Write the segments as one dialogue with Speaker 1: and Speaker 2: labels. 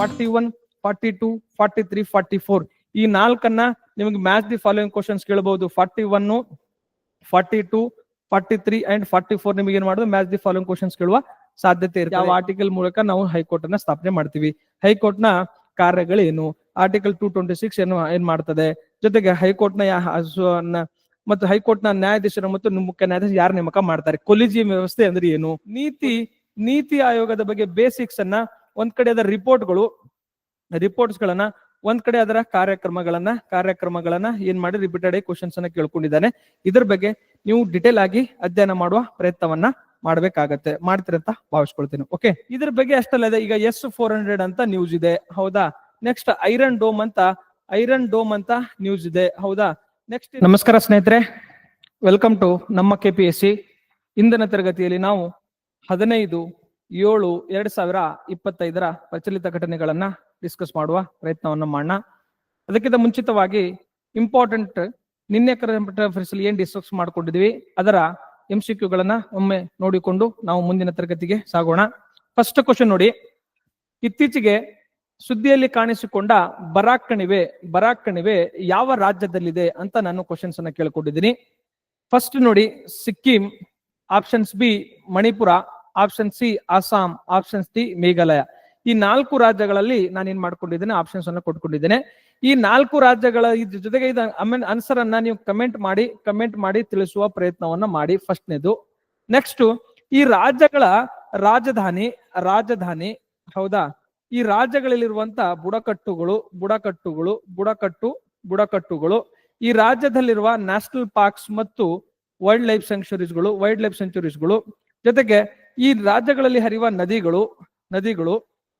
Speaker 1: Forty one forty two forty three forty four ಈ ನಾಲ್ಕನ್ನ ನಿಮಗೆ ಮ್ಯಾಚ್ ದಿ ಫಾಲೋಯಿಂಗ್ ಕ್ವಶನ್ಸ್ ಕೇಳಬಹುದು forty one forty two forty three and forty four ನಿಮಗೆ ಏನ್ ಮಾಡೋದು? ಮ್ಯಾಚ್ ದಿ ಫಾಲೋಯಿಂಗ್ ಕ್ವಶನ್ಸ್ ಕೇಳುವ ಸಾಧ್ಯತೆ ಇರುತ್ತೆ ಯಾವ ಆರ್ಟಿಕಲ್ ಮೂಲಕ ನಾವು ಹೈಕೋರ್ಟ್ ಅನ್ನ ಸ್ಥಾಪನೆ ಮಾಡ್ತೀವಿ. ಹೈಕೋರ್ಟ್ನ ಕಾರ್ಯಗಳೇನು? ಆರ್ಟಿಕಲ್ ಟೂ ಟ್ವೆಂಟಿ ಸಿಕ್ಸ್ ಏನು ಏನ್ ಮಾಡ್ತದೆ? ಜೊತೆಗೆ ಹೈಕೋರ್ಟ್ನ ಯಾ- ಹಸು- ನ- ಮತ್ತು ಹೈಕೋರ್ಟ್ನ ನ್ಯಾಯಾಧೀಶರು ಮತ್ತು ಮುಖ್ಯ ನ್ಯಾಯಾಧೀಶ ಯಾರು ನೇಮಕ ಮಾಡ್ತಾರೆ? ಕೊಲಿಜಿಯಂ ವ್ಯವಸ್ಥೆ ಅಂದ್ರೆ ಏನು? ನೀತಿ ನೀತಿ ಆಯೋಗದ ಬಗ್ಗೆ ಬೇಸಿಕ್ಸ್ ಅನ್ನ ಒಂದ್ ಕಡೆ ಅದರ ರಿಪೋರ್ಟ್ಗಳು ರಿಪೋರ್ಟ್ಸ್ ಗಳನ್ನ ಒಂದ್ ಕಡೆ ಅದರ ಕಾರ್ಯಕ್ರಮಗಳನ್ನ ಕಾರ್ಯಕ್ರಮಗಳನ್ನ ಏನ್ ಮಾಡಿ ರಿಪೀಟೆಡ್ ಆಗಿ ಕ್ವಶನ್ಸ್ ಅನ್ನ ಕೇಳ್ಕೊಂಡಿದ್ದಾನೆ. ಇದ್ರ ಬಗ್ಗೆ ನೀವು ಡಿಟೇಲ್ ಆಗಿ ಅಧ್ಯಯನ ಮಾಡುವ ಪ್ರಯತ್ನವನ್ನ ಮಾಡ್ಬೇಕಾಗತ್ತೆ ಮಾಡ್ತೀರಂತ ಭಾವಿಸ್ಕೊಳ್ತೀನಿ. ಓಕೆ ಇದ್ರ ಬಗ್ಗೆ ಅಷ್ಟಲ್ಲ ಇದೆ. ಈಗ ಎಸ್ ಫೋರ್ ಹಂಡ್ರೆಡ್ ಅಂತ ನ್ಯೂಸ್ ಇದೆ. ಹೌದಾ? ನೆಕ್ಸ್ಟ್ ಐರನ್ ಡೋಮ್ ಅಂತ ಐರನ್ ಡೋಮ್ ಅಂತ ನ್ಯೂಸ್ ಇದೆ. ಹೌದಾ? ನೆಕ್ಸ್ಟ್ ನಮಸ್ಕಾರ ಸ್ನೇಹಿತರೆ. ವೆಲ್ಕಮ್ ಟು ನಮ್ಮ ಕೆ ಪಿ ಎಸ್ ಸಿ ಇಂದಿನ ತರಗತಿಯಲ್ಲಿ ನಾವು ಹದಿನೈದು ಏಳು, ಎರಡ್ ಸಾವಿರ ಇಪ್ಪತ್ತೈದರ ಪ್ರಚಲಿತ ಘಟನೆಗಳನ್ನ ಡಿಸ್ಕಸ್ ಮಾಡುವ ಪ್ರಯತ್ನವನ್ನು ಮಾಡೋಣ. ಅದಕ್ಕಿಂತ ಮುಂಚಿತವಾಗಿ ಇಂಪಾರ್ಟೆಂಟ್ ನಿನ್ನೆ ಕರೆಂಟ್ ಏನ್ ಡಿಸ್ಕಸ್ ಮಾಡ್ಕೊಂಡಿದ್ವಿ, ಅದರ ಎಂ ಸಿ ಕ್ಯೂಗಳನ್ನ ಒಮ್ಮೆ ನೋಡಿಕೊಂಡು ನಾವು ಮುಂದಿನ ತರಗತಿಗೆ ಸಾಗೋಣ. ಫಸ್ಟ್ ಕ್ವಶನ್ ನೋಡಿ, ಇತ್ತೀಚೆಗೆ ಸುದ್ದಿಯಲ್ಲಿ ಕಾಣಿಸಿಕೊಂಡ ಬರಾಕ್ ಕಣಿವೆ ಬರಾಕ್ ಕಣಿವೆ ಯಾವ ರಾಜ್ಯದಲ್ಲಿದೆ ಅಂತ ನಾನು ಕ್ವಶನ್ಸ್ ಅನ್ನ ಕೇಳ್ಕೊಂಡಿದ್ದೀನಿ. ಫಸ್ಟ್ ನೋಡಿ Sikkim options B Manipur option C Assam options D Meghalaya ಈ ನಾಲ್ಕು ರಾಜ್ಯಗಳಲ್ಲಿ ನಾನು ಏನ್ ಮಾಡ್ಕೊಂಡಿದ್ದೇನೆ ಆಪ್ಷನ್ಸ್ ಅನ್ನ ಕೊಟ್ಕೊಂಡಿದ್ದೇನೆ. ಈ ನಾಲ್ಕು ರಾಜ್ಯಗಳ ಜೊತೆಗೆ ಇದು ಆನ್ಸರ್ ಅನ್ನ ನೀವು ಕಮೆಂಟ್ ಮಾಡಿ ಕಮೆಂಟ್ ಮಾಡಿ ತಿಳಿಸುವ ಪ್ರಯತ್ನವನ್ನ ಮಾಡಿ ಫಸ್ಟ್ನೇದು. ನೆಕ್ಸ್ಟ್ ಈ ರಾಜ್ಯಗಳ ರಾಜಧಾನಿ ರಾಜಧಾನಿ, ಹೌದಾ? ಈ ರಾಜ್ಯಗಳಲ್ಲಿರುವಂತ ಬುಡಕಟ್ಟುಗಳು ಬುಡಕಟ್ಟುಗಳು, ಬುಡಕಟ್ಟು, ಬುಡಕಟ್ಟುಗಳು, ಈ ರಾಜ್ಯದಲ್ಲಿರುವ ನ್ಯಾಷನಲ್ ಪಾರ್ಕ್ಸ್ ಮತ್ತು ವೈಲ್ಡ್ ಲೈಫ್ ಸೆಂಚುರೀಸ್ಗಳು ವೈಲ್ಡ್ ಲೈಫ್ ಸೆಂಚುರೀಸ್ಗಳು ಜೊತೆಗೆ ಈ ರಾಜ್ಯಗಳಲ್ಲಿ ಹರಿಯುವ ನದಿಗಳು ನದಿಗಳು,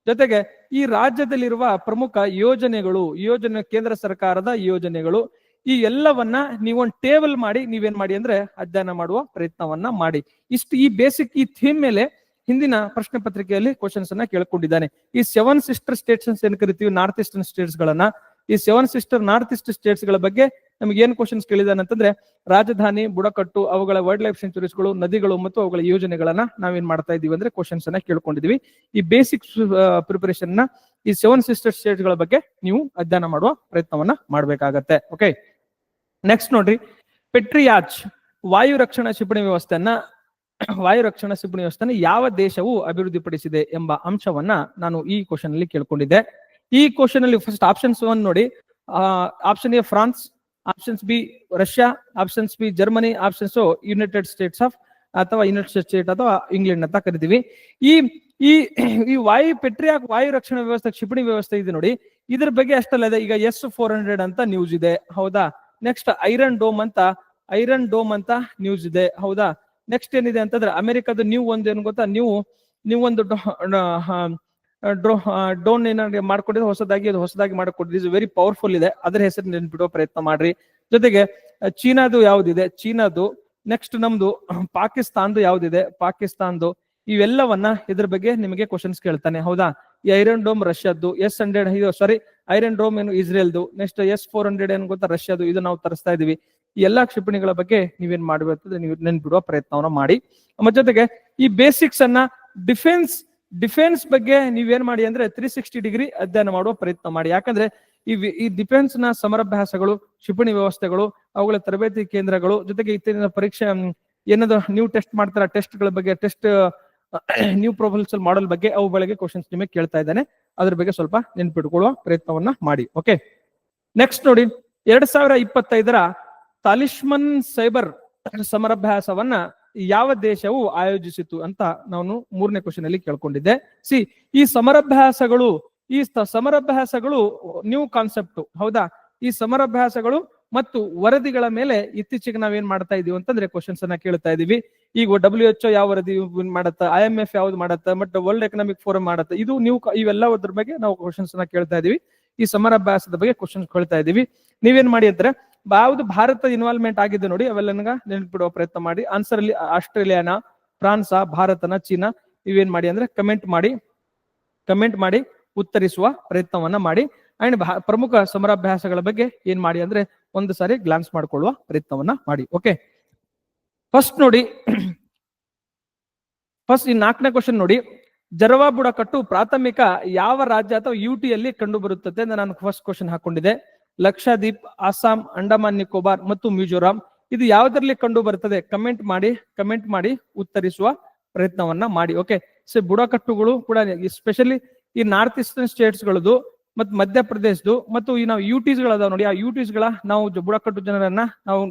Speaker 1: ಜೊತೆಗೆ ಈ ರಾಜ್ಯದಲ್ಲಿರುವ ಪ್ರಮುಖ ಯೋಜನೆಗಳು ಯೋಜನೆ ಕೇಂದ್ರ ಸರ್ಕಾರದ ಯೋಜನೆಗಳು, ಈ ಎಲ್ಲವನ್ನ ನೀವೊಂದು ಟೇಬಲ್ ಮಾಡಿ, ನೀವೇನ್ ಮಾಡಿ ಅಂದ್ರೆ ಅಧ್ಯಯನ ಮಾಡುವ ಪ್ರಯತ್ನವನ್ನ ಮಾಡಿ. ಇಷ್ಟು ಈ ಬೇಸಿಕ್ ಈ ಥೀಮ್ ಮೇಲೆ ಹಿಂದಿನ ಪ್ರಶ್ನೆ ಪತ್ರಿಕೆಯಲ್ಲಿ ಕ್ವಶನ್ಸ್ ಅನ್ನ ಕೇಳ್ಕೊಂಡಿದ್ದಾನೆ. ಈ ಸೆವೆನ್ ಸಿಸ್ಟರ್ ಸ್ಟೇಟ್ಸ್ ಏನ್ ಕರಿತೀವಿ? ನಾರ್ತ್ ಈಸ್ಟರ್ನ್ ಸ್ಟೇಟ್ಸ್ ಗಳನ್ನ ಈ ಸೆವೆನ್ ಸಿಸ್ಟರ್ ನಾರ್ತ್ ಈಸ್ಟ್ ಸ್ಟೇಟ್ಸ್ಗಳ ಬಗ್ಗೆ ನಮ್ಗೆ ಏನ್ ಕ್ವಶನ್ಸ್ ಕೇಳಿದಾನೆ ಅಂತಂದ್ರೆ, ರಾಜಧಾನಿ, ಬುಡಕಟ್ಟು, ಅವುಗಳ ವೈಲ್ಡ್ ಲೈಫ್ ಸೆಂಚುರೀಸ್ಗಳು ನದಿಗಳು ಮತ್ತು ಅವುಗಳ ಯೋಜನೆಗಳನ್ನ ನಾವೇನ್ ಮಾಡ್ತಾ ಇದೀವಿ ಅಂದ್ರೆ ಕ್ವಶನ್ಸ್ ಅನ್ನ ಕೇಳ್ಕೊಂಡಿದೀವಿ. ಈ ಬೇಸಿಕ್ ಪ್ರಿಪರೇಷನ್ನ ಈ ಸೆವೆನ್ ಸಿಸ್ಟರ್ ಸ್ಟೇಟ್ಸ್ಗಳ ಬಗ್ಗೆ ನೀವು ಅಧ್ಯಯನ ಮಾಡುವ ಪ್ರಯತ್ನವನ್ನ ಮಾಡ್ಬೇಕಾಗತ್ತೆ. ಓಕೆ ನೆಕ್ಸ್ಟ್ ನೋಡ್ರಿ. ಪೆಟ್ರಿಯಾಚ್ ವಾಯು ರಕ್ಷಣಾ ಕ್ಷಿಪಣಿ ವ್ಯವಸ್ಥೆಯನ್ನ, ವಾಯು ರಕ್ಷಣಾ ಕ್ಷಿಪಣಿ ವ್ಯವಸ್ಥೆನ ಯಾವ ದೇಶವು ಅಭಿವೃದ್ಧಿಪಡಿಸಿದೆ ಎಂಬ ಅಂಶವನ್ನ ನಾನು ಈ ಕ್ವಶನ್ ಅಲ್ಲಿ ಕೇಳ್ಕೊಂಡಿದ್ದೆ. ಈ ಕ್ವಶನ್ ಅಲ್ಲಿ ಫಸ್ಟ್ ಆಪ್ಷನ್ಸ್ ಒನ್ ನೋಡಿ. Option A France options B Russia options B Germany options United States of ಅಥವಾ ಯುನೈಟೆಡ್ ಸ್ಟೇಟ್ ಅಥವಾ ಇಂಗ್ಲೆಂಡ್ ಅಂತ ಕರಿತೀವಿ. ಈ ಈ ಈ ವಾಯು ಪೆಟ್ರಿಯಾಕ್ ವಾಯು ರಕ್ಷಣಾ ವ್ಯವಸ್ಥೆ, ಕ್ಷಿಪಣಿ ವ್ಯವಸ್ಥೆ ಇದೆ ನೋಡಿ. ಇದ್ರ ಬಗ್ಗೆ ಅಷ್ಟಲ್ಲ ಇದೆ ಈಗ ಎಸ್ ಫೋರ್ ಹಂಡ್ರೆಡ್ ಅಂತ ನ್ಯೂಸ್ ಇದೆ. ಹೌದಾ? ನೆಕ್ಸ್ಟ್ ಐರನ್ ಡೋಮ್ ಅಂತ ಐರನ್ ಡೋಮ್ ಅಂತ ನ್ಯೂಸ್ ಇದೆ. ಹೌದಾ? ನೆಕ್ಸ್ಟ್ ಏನಿದೆ ಅಂತಂದ್ರೆ ಅಮೆರಿಕದ ನ್ಯೂ ಒಂದು ಏನು ಗೊತ್ತಾ? ನೀವು ನೀವು ಒಂದು ಡ್ರೋ ಡೋನ್ ಏನಾದ್ರು ಮಾಡ್ಕೊಂಡಿದ್ರೆ ಹೊಸದಾಗಿ, ಅದು ಹೊಸದಾಗಿ ಮಾಡಿಕೊಟ್ಟಿದ್ದು ವೆರಿ ಪವರ್ಫುಲ್ ಇದೆ. ಅದರ ಹೆಸರು ನೆನ್ಪಿಡುವ ಪ್ರಯತ್ನ ಮಾಡ್ರಿ. ಜೊತೆಗೆ ಚೀನಾದು ಯಾವ್ದಿದೆ? ಚೀನಾದು ನೆಕ್ಸ್ಟ್ ನಮ್ದು ಪಾಕಿಸ್ತಾನ್ದು ಯಾವ್ದಿದೆ? ಪಾಕಿಸ್ತಾನ್ದು ಇವೆಲ್ಲವನ್ನ ಇದ್ರ ಬಗ್ಗೆ ನಿಮಗೆ ಕ್ವಶನ್ಸ್ ಕೇಳ್ತಾನೆ. ಹೌದಾ? ಈ ಐರನ್ ಡೋಮ್ ರಷ್ಯಾದ್ದು ಎಸ್ ಹಂಡ್ರೆಡ್ ಇದು ಸಾರಿ ಐರನ್ ಡೋಮ್ ಏನು ಇಸ್ರೇಲ್ದು ನೆಕ್ಸ್ಟ್ ಎಸ್ ಫೋರ್ ಹಂಡ್ರೆಡ್ ಏನು ಗೊತ್ತಾ? ರಷ್ಯಾದು, ಇದು ನಾವು ತರಿಸ್ತಾ ಇದೀವಿ. ಈ ಎಲ್ಲಾ ಕ್ಷಿಪಣಿಗಳ ಬಗ್ಗೆ ನೀವೇನ್ ಮಾಡಬೇಕು ನೀವು ನೆನ್ಪಿಡುವ ಪ್ರಯತ್ನವನ್ನ ಮಾಡಿ. ನಮ್ಮ ಜೊತೆಗೆ ಈ ಬೇಸಿಕ್ಸ್ ಅನ್ನ ಡಿಫೆನ್ಸ್ ಡಿಫೆನ್ಸ್ ಬಗ್ಗೆ ನೀವೇನ್ ಮಾಡಿ ಅಂದ್ರೆ ತ್ರೀ ಸಿಕ್ಸ್ಟಿ ಡಿಗ್ರಿ ಅಧ್ಯಯನ ಮಾಡುವ ಪ್ರಯತ್ನ ಮಾಡಿ. ಯಾಕಂದ್ರೆ ಈ ಈ ಡಿಫೆನ್ಸ್ನ ಸಮರಭ್ಯಾಸಗಳು, ಕ್ಷಿಪಣಿ ವ್ಯವಸ್ಥೆಗಳು, ಅವುಗಳ ತರಬೇತಿ ಕೇಂದ್ರಗಳು, ಜೊತೆಗೆ ಇತ್ತೀಚಿನ ಪರೀಕ್ಷೆ ಏನಾದ್ರು ಏನದು ನೀವು ಟೆಸ್ಟ್ ಮಾಡ್ತಾರ ಟೆಸ್ಟ್ಗಳ ಬಗ್ಗೆ ಟೆಸ್ಟ್ ನ್ಯೂ ಪ್ರೊಫೆಸಲ್ ಮಾಡಲ್ ಬಗ್ಗೆ ಅವು ಬೆಳಗ್ಗೆ ಕ್ವಶನ್ಸ್ ನಿಮಗೆ ಕೇಳ್ತಾ ಇದ್ದಾನೆ. ಅದ್ರ ಬಗ್ಗೆ ಸ್ವಲ್ಪ ನೆನ್ಪಿಟ್ಕೊಳ್ಳುವ ಪ್ರಯತ್ನವನ್ನ ಮಾಡಿ. ಓಕೆ ನೆಕ್ಸ್ಟ್ ನೋಡಿ, ಎರಡ್ ಸಾವಿರ ಇಪ್ಪತ್ತೈದರ ತಾಲಿಶ್ಮನ್ ಸೈಬರ್ ಸಮರಾಭ್ಯಾಸವನ್ನ ಯಾವ ದೇಶವು ಆಯೋಜಿಸಿತು ಅಂತ ನಾನು ಮೂರನೇ ಕ್ವಶನ್ ಅಲ್ಲಿ ಕೇಳ್ಕೊಂಡಿದ್ದೆ. ಸಿ, ಈ ಸಮರಭ್ಯಾಸಗಳು ಈ ಸಮರಭ್ಯಾಸಗಳು ನ್ಯೂ ಕಾನ್ಸೆಪ್ಟ್ ಹೌದಾ? ಈ ಸಮರಭ್ಯಾಸಗಳು ಮತ್ತು ವರದಿಗಳ ಮೇಲೆ ಇತ್ತೀಚೆಗೆ ನಾವೇನ್ ಮಾಡ್ತಾ ಇದೀವಿ ಅಂತಂದ್ರೆ ಕ್ವಶನ್ಸ್ ಅನ್ನ ಕೇಳ್ತಾ ಇದೀವಿ. ಈಗ ಡಬ್ಲ್ಯೂ ಎಚ್ ಯಾವ ವರದಿ ಮಾಡತ್ತ ಐ ಎಂ ಎಫ್ ಯಾವ್ದು ಮಾಡತ್ತ ಬಟ್ ವರ್ಲ್ಡ್ ಎಕನಾಮಿಕ್ ಫೋರಂ ಮಾಡತ್ತ, ಇದು ನೀವು ಇವೆಲ್ಲದ್ರ ಬಗ್ಗೆ ನಾವು ಕ್ವಶನ್ಸ್ ಅನ್ನ ಕೇಳ್ತಾ ಇದೀವಿ. ಈ ಸಮರಭ್ಯಾಸದ ಬಗ್ಗೆ ಕ್ವಶನ್ಸ್ ಕೇಳ್ತಾ ಇದೀವಿ. ನೀವೇನ್ ಮಾಡಿ ಅಂದ್ರೆ ಯಾವ್ದು ಭಾರತ ಇನ್ವಾಲ್ವ್ಮೆಂಟ್ ಆಗಿದೆ ನೋಡಿ ಅವೆಲ್ಲ ನೆನಪಿಡುವ ಪ್ರಯತ್ನ ಮಾಡಿ. ಆನ್ಸರ್ ಅಲ್ಲಿ, ಆಸ್ಟ್ರೇಲಿಯಾನ, ಫ್ರಾನ್ಸ್, ಭಾರತನ, ಚೀನಾ, ಇವೇನ್ ಮಾಡಿ ಅಂದ್ರೆ ಕಮೆಂಟ್ ಮಾಡಿ ಕಮೆಂಟ್ ಮಾಡಿ, ಉತ್ತರಿಸುವ ಪ್ರಯತ್ನವನ್ನ ಮಾಡಿ. ಅಂಡ್ ಪ್ರಮುಖ ಸಮರಾಭ್ಯಾಸಗಳ ಬಗ್ಗೆ ಏನ್ ಮಾಡಿ ಅಂದ್ರೆ ಒಂದು ಸಾರಿ ಗ್ಲಾನ್ಸ್ ಮಾಡ್ಕೊಳ್ಳುವ ಪ್ರಯತ್ನವನ್ನ ಮಾಡಿ ಓಕೆ ಫಸ್ಟ್ ನೋಡಿ ಫಸ್ಟ್ ಈ ನಾಲ್ಕನೇ ಕ್ವಶನ್ ನೋಡಿ, ಜರವಾ ಬುಡಕಟ್ಟು ಪ್ರಾಥಮಿಕ ಯಾವ ರಾಜ್ಯ ಅಥವಾ ಯುಟಿಯಲ್ಲಿ ಕಂಡು ಬರುತ್ತದೆ ಅಂತ ನಾನು ಫಸ್ಟ್ ಕ್ವಶನ್ ಹಾಕೊಂಡಿದೆ ಲಕ್ಷದ್ವೀಪ್ ಅಸ್ಸಾಂ, ಅಂಡಮಾನ್, ನಿಕೋಬಾರ್ ಮತ್ತು ಮಿಜೋರಾಂ. ಇದು ಯಾವುದರಲ್ಲಿ ಕಂಡು ಬರ್ತದೆ ಕಮೆಂಟ್ ಮಾಡಿ ಕಮೆಂಟ್ ಮಾಡಿ ಉತ್ತರಿಸುವ ಪ್ರಯತ್ನವನ್ನ ಮಾಡಿ. ಓಕೆ ಸೊ ಬುಡಕಟ್ಟುಗಳು ಕೂಡ ಸ್ಪೆಷಲಿ ಈ ನಾರ್ತ್ ಈಸ್ಟರ್ನ್ ಸ್ಟೇಟ್ಸ್ ಗಳದು ಮತ್ತು ಮಧ್ಯಪ್ರದೇಶದು ಮತ್ತು ಈ ನಾವು ಯುಟೀಸ್ ಗಳದಾವ ನೋಡಿ. ಆ ಯುಟೀಸ್ಗಳ ನಾವು ಬುಡಕಟ್ಟು ಜನರನ್ನ ನಾವು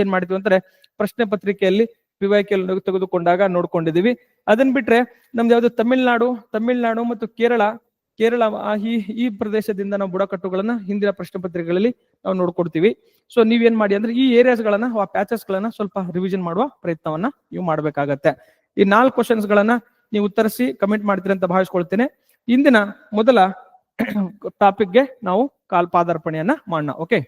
Speaker 1: ಏನ್ ಮಾಡಿದ್ವಿ ಅಂದ್ರೆ ಪ್ರಶ್ನೆ ಪತ್ರಿಕೆಯಲ್ಲಿ ವಿವಾಹಕ್ಕೆ ತೆಗೆದುಕೊಂಡಾಗ ನೋಡ್ಕೊಂಡಿದೀವಿ ಅದನ್ ಬಿಟ್ರೆ ನಮ್ದು ಯಾವ್ದು? ತಮಿಳ್ನಾಡು ತಮಿಳ್ನಾಡು ಮತ್ತು ಕೇರಳ ಕೇರಳ ಈ ಈ ಪ್ರದೇಶದಿಂದ ನಾವು ಬುಡಕಟ್ಟುಗಳನ್ನ ಹಿಂದಿನ ಪ್ರಶ್ನೆ ಪತ್ರಿಕೆಗಳಲ್ಲಿ ನಾವು ನೋಡ್ಕೊಡ್ತೀವಿ. ಸೊ ನೀವೇನ್ ಮಾಡಿ ಅಂದ್ರೆ ಈ ಏರಿಯಾಸ್ ಗಳನ್ನ, ಆ ಪ್ಯಾಚಸ್ ಗಳನ್ನ ಸ್ವಲ್ಪ ರಿವಿಷನ್ ಮಾಡುವ ಪ್ರಯತ್ನವನ್ನ ನೀವು ಮಾಡ್ಬೇಕಾಗತ್ತೆ. ಈ ನಾಲ್ಕು ಕ್ವಶನ್ಸ್ ಗಳನ್ನ ನೀವು ಉತ್ತರಿಸಿ ಕಮೆಂಟ್ ಮಾಡ್ತೀರಿ ಅಂತ ಭಾವಿಸ್ಕೊಳ್ತೇನೆ. ಇಂದಿನ ಮೊದಲ ಟಾಪಿಕ್ಗೆ ನಾವು ಕಾಲ್ ಪಾದಾರ್ಪಣೆಯನ್ನ ಮಾಡೋಣ ಓಕೆ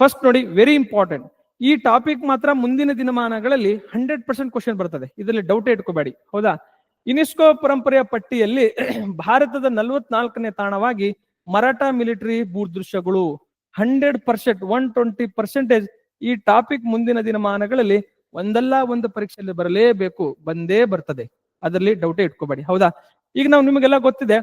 Speaker 1: ಫಸ್ಟ್ ನೋಡಿ ವೆರಿ ಇಂಪಾರ್ಟೆಂಟ್ ಈ ಟಾಪಿಕ್ ಮಾತ್ರ ಮುಂದಿನ ದಿನಮಾನಗಳಲ್ಲಿ ಹಂಡ್ರೆಡ್ ಪರ್ಸೆಂಟ್ ಕ್ವಶನ್ ಬರ್ತದೆ. ಇದರಲ್ಲಿ ಡೌಟ್ ಇಟ್ಕೋಬೇಡಿ, ಹೌದಾ? ಯುನೆಸ್ಕೋ ಪರಂಪರೆಯ ಪಟ್ಟಿಯಲ್ಲಿ ಭಾರತದ ನಲವತ್ನಾಲ್ಕನೇ ತಾಣವಾಗಿ Maratha military ಭೂದೃಶ್ಯಗಳು hundred percent, one twenty percentage ಈ ಟಾಪಿಕ್ ಮುಂದಿನ ದಿನಮಾನಗಳಲ್ಲಿ ಒಂದಲ್ಲ ಒಂದು ಪರೀಕ್ಷೆಯಲ್ಲಿ ಬರಲೇಬೇಕು, ಬಂದೇ ಬರ್ತದೆ. ಅದರಲ್ಲಿ ಡೌಟೇ ಇಟ್ಕೋಬೇಡಿ. ಹೌದಾ? ಈಗ ನಾವು ನಿಮಗೆಲ್ಲ ಗೊತ್ತಿದೆ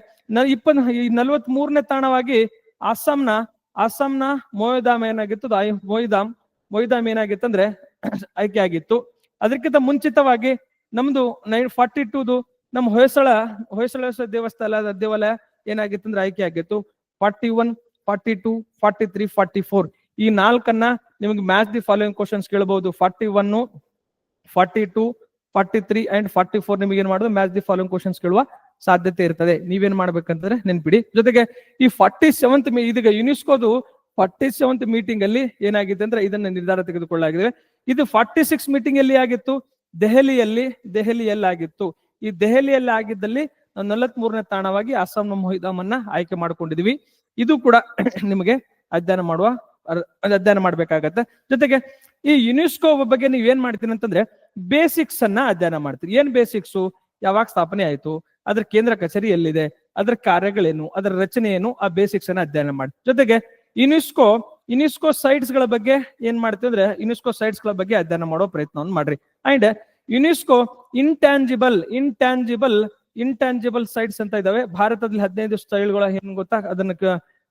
Speaker 1: ಇಪ್ಪತ್ ನಲವತ್ ಮೂರನೇ ತಾಣವಾಗಿ ಅಸ್ಸಾಂನ ಅಸ್ಸಾಂನ ಮೊಯ್ದಾಮ್ ಏನಾಗಿತ್ತು? ಮೊಯ್ದಾಮ್ ಮೊಯ್ದಾಮ್ ಏನಾಗಿತ್ತು ಅಂದ್ರೆ ಆಯ್ಕೆ ಆಗಿತ್ತು. ಅದಕ್ಕಿಂತ ಮುಂಚಿತವಾಗಿ ನಮ್ದು ನೈನ್ ಫಾರ್ಟಿ ಟೂದು ನಮ್ಮ ಹೊಯ್ಸಳ ಹೊಯ್ಸಳ ದೇವಸ್ಥಾನ, ದೇವಾಲಯ ಏನಾಗಿತ್ತಂದ್ರೆ ಆಯ್ಕೆ ಆಗಿತ್ತು. Forty one, forty two, forty three, forty four ಈ ನಾಲ್ಕನ್ನ ನಿಮಗೆ ಮ್ಯಾಚ್ ದಿ ಫಾಲೋಯಿಂಗ್ ಕ್ವಶನ್ಸ್ ಕೇಳಬಹುದು forty one, forty two, forty three and forty four ನಿಮಗೆ ಏನ್ ಮಾಡೋದು? ಮ್ಯಾಚ್ ದಿ ಫಾಲೋಯಿಂಗ್ ಕ್ವಶನ್ಸ್ ಕೇಳುವ ಸಾಧ್ಯತೆ ಇರ್ತದೆ. ನೀವೇನ್ ಮಾಡ್ಬೇಕಂತಂದ್ರೆ ನೆನ್ಪಿಡಿ. ಜೊತೆಗೆ ಈ ಫಾರ್ಟಿ ಸೆವೆಂತ್ ಇದೀಗ ಯುನೆಸ್ಕೋದು ಫಾರ್ಟಿ ಸೆವೆಂತ್ ಮೀಟಿಂಗ್ ಅಲ್ಲಿ ಏನಾಗಿದೆ ಅಂದ್ರೆ ಇದನ್ನ ನಿರ್ಧಾರ ತೆಗೆದುಕೊಳ್ಳಲಾಗಿದೆ. ಇದು ಫಾರ್ಟಿ ಸಿಕ್ಸ್ ಮೀಟಿಂಗ್ ಅಲ್ಲಿ ಆಗಿತ್ತು. ದೆಹಲಿಯಲ್ಲಿ ದೆಹಲಿಯಲ್ಲಿ ಆಗಿತ್ತು ಈ ದೆಹಲಿಯಲ್ಲಿ ಆಗಿದ್ದಲ್ಲಿ ನಾವು ನಲವತ್ ಮೂರನೇ ತಾಣವಾಗಿ ಅಸ್ಸಾಂನ ಮೊಹಿದಾಮನ್ನ ಆಯ್ಕೆ ಮಾಡ್ಕೊಂಡಿದೀವಿ. ಇದು ಕೂಡ ನಿಮಗೆ ಅಧ್ಯಯನ ಮಾಡುವ ಅಧ್ಯಯನ ಮಾಡ್ಬೇಕಾಗತ್ತೆ. ಜೊತೆಗೆ ಈ ಯುನೆಸ್ಕೋ ಬಗ್ಗೆ ನೀವ್ ಏನ್ ಮಾಡ್ತೀನಿ ಅಂತಂದ್ರೆ ಬೇಸಿಕ್ಸ್ ಅನ್ನ ಅಧ್ಯಯನ ಮಾಡ್ತೀರಿ. ಏನ್ ಬೇಸಿಕ್ಸ್? ಯಾವಾಗ ಸ್ಥಾಪನೆ ಆಯ್ತು? ಅದ್ರ ಕೇಂದ್ರ ಕಚೇರಿ ಎಲ್ಲಿದೆ? ಅದರ ಕಾರ್ಯಗಳೇನು? ಅದರ ರಚನೆ ಏನು ಆ ಬೇಸಿಕ್ಸ್ ಅನ್ನ ಅಧ್ಯಯನ ಮಾಡಿ. ಜೊತೆಗೆ ಯುನೆಸ್ಕೋ ಯುನೆಸ್ಕೋ ಸೈಟ್ಸ್ಗಳ ಬಗ್ಗೆ ಏನ್ ಮಾಡ್ತೀವಿ ಅಂದ್ರೆ ಯುನೆಸ್ಕೋ ಸೈಟ್ಸ್ಗಳ ಬಗ್ಗೆ ಅಧ್ಯಯನ ಮಾಡೋ ಪ್ರಯತ್ನವನ್ನು ಮಾಡ್ರಿ. And UNESCO intangible intangible intangible sites ಅಂತ ಇದಾವೆ. ಭಾರತದಲ್ಲಿ ಹದಿನೈದು ಸ್ಥಳಗಳ ಏನ್ ಗೊತ್ತಾ? ಅದನ್ನ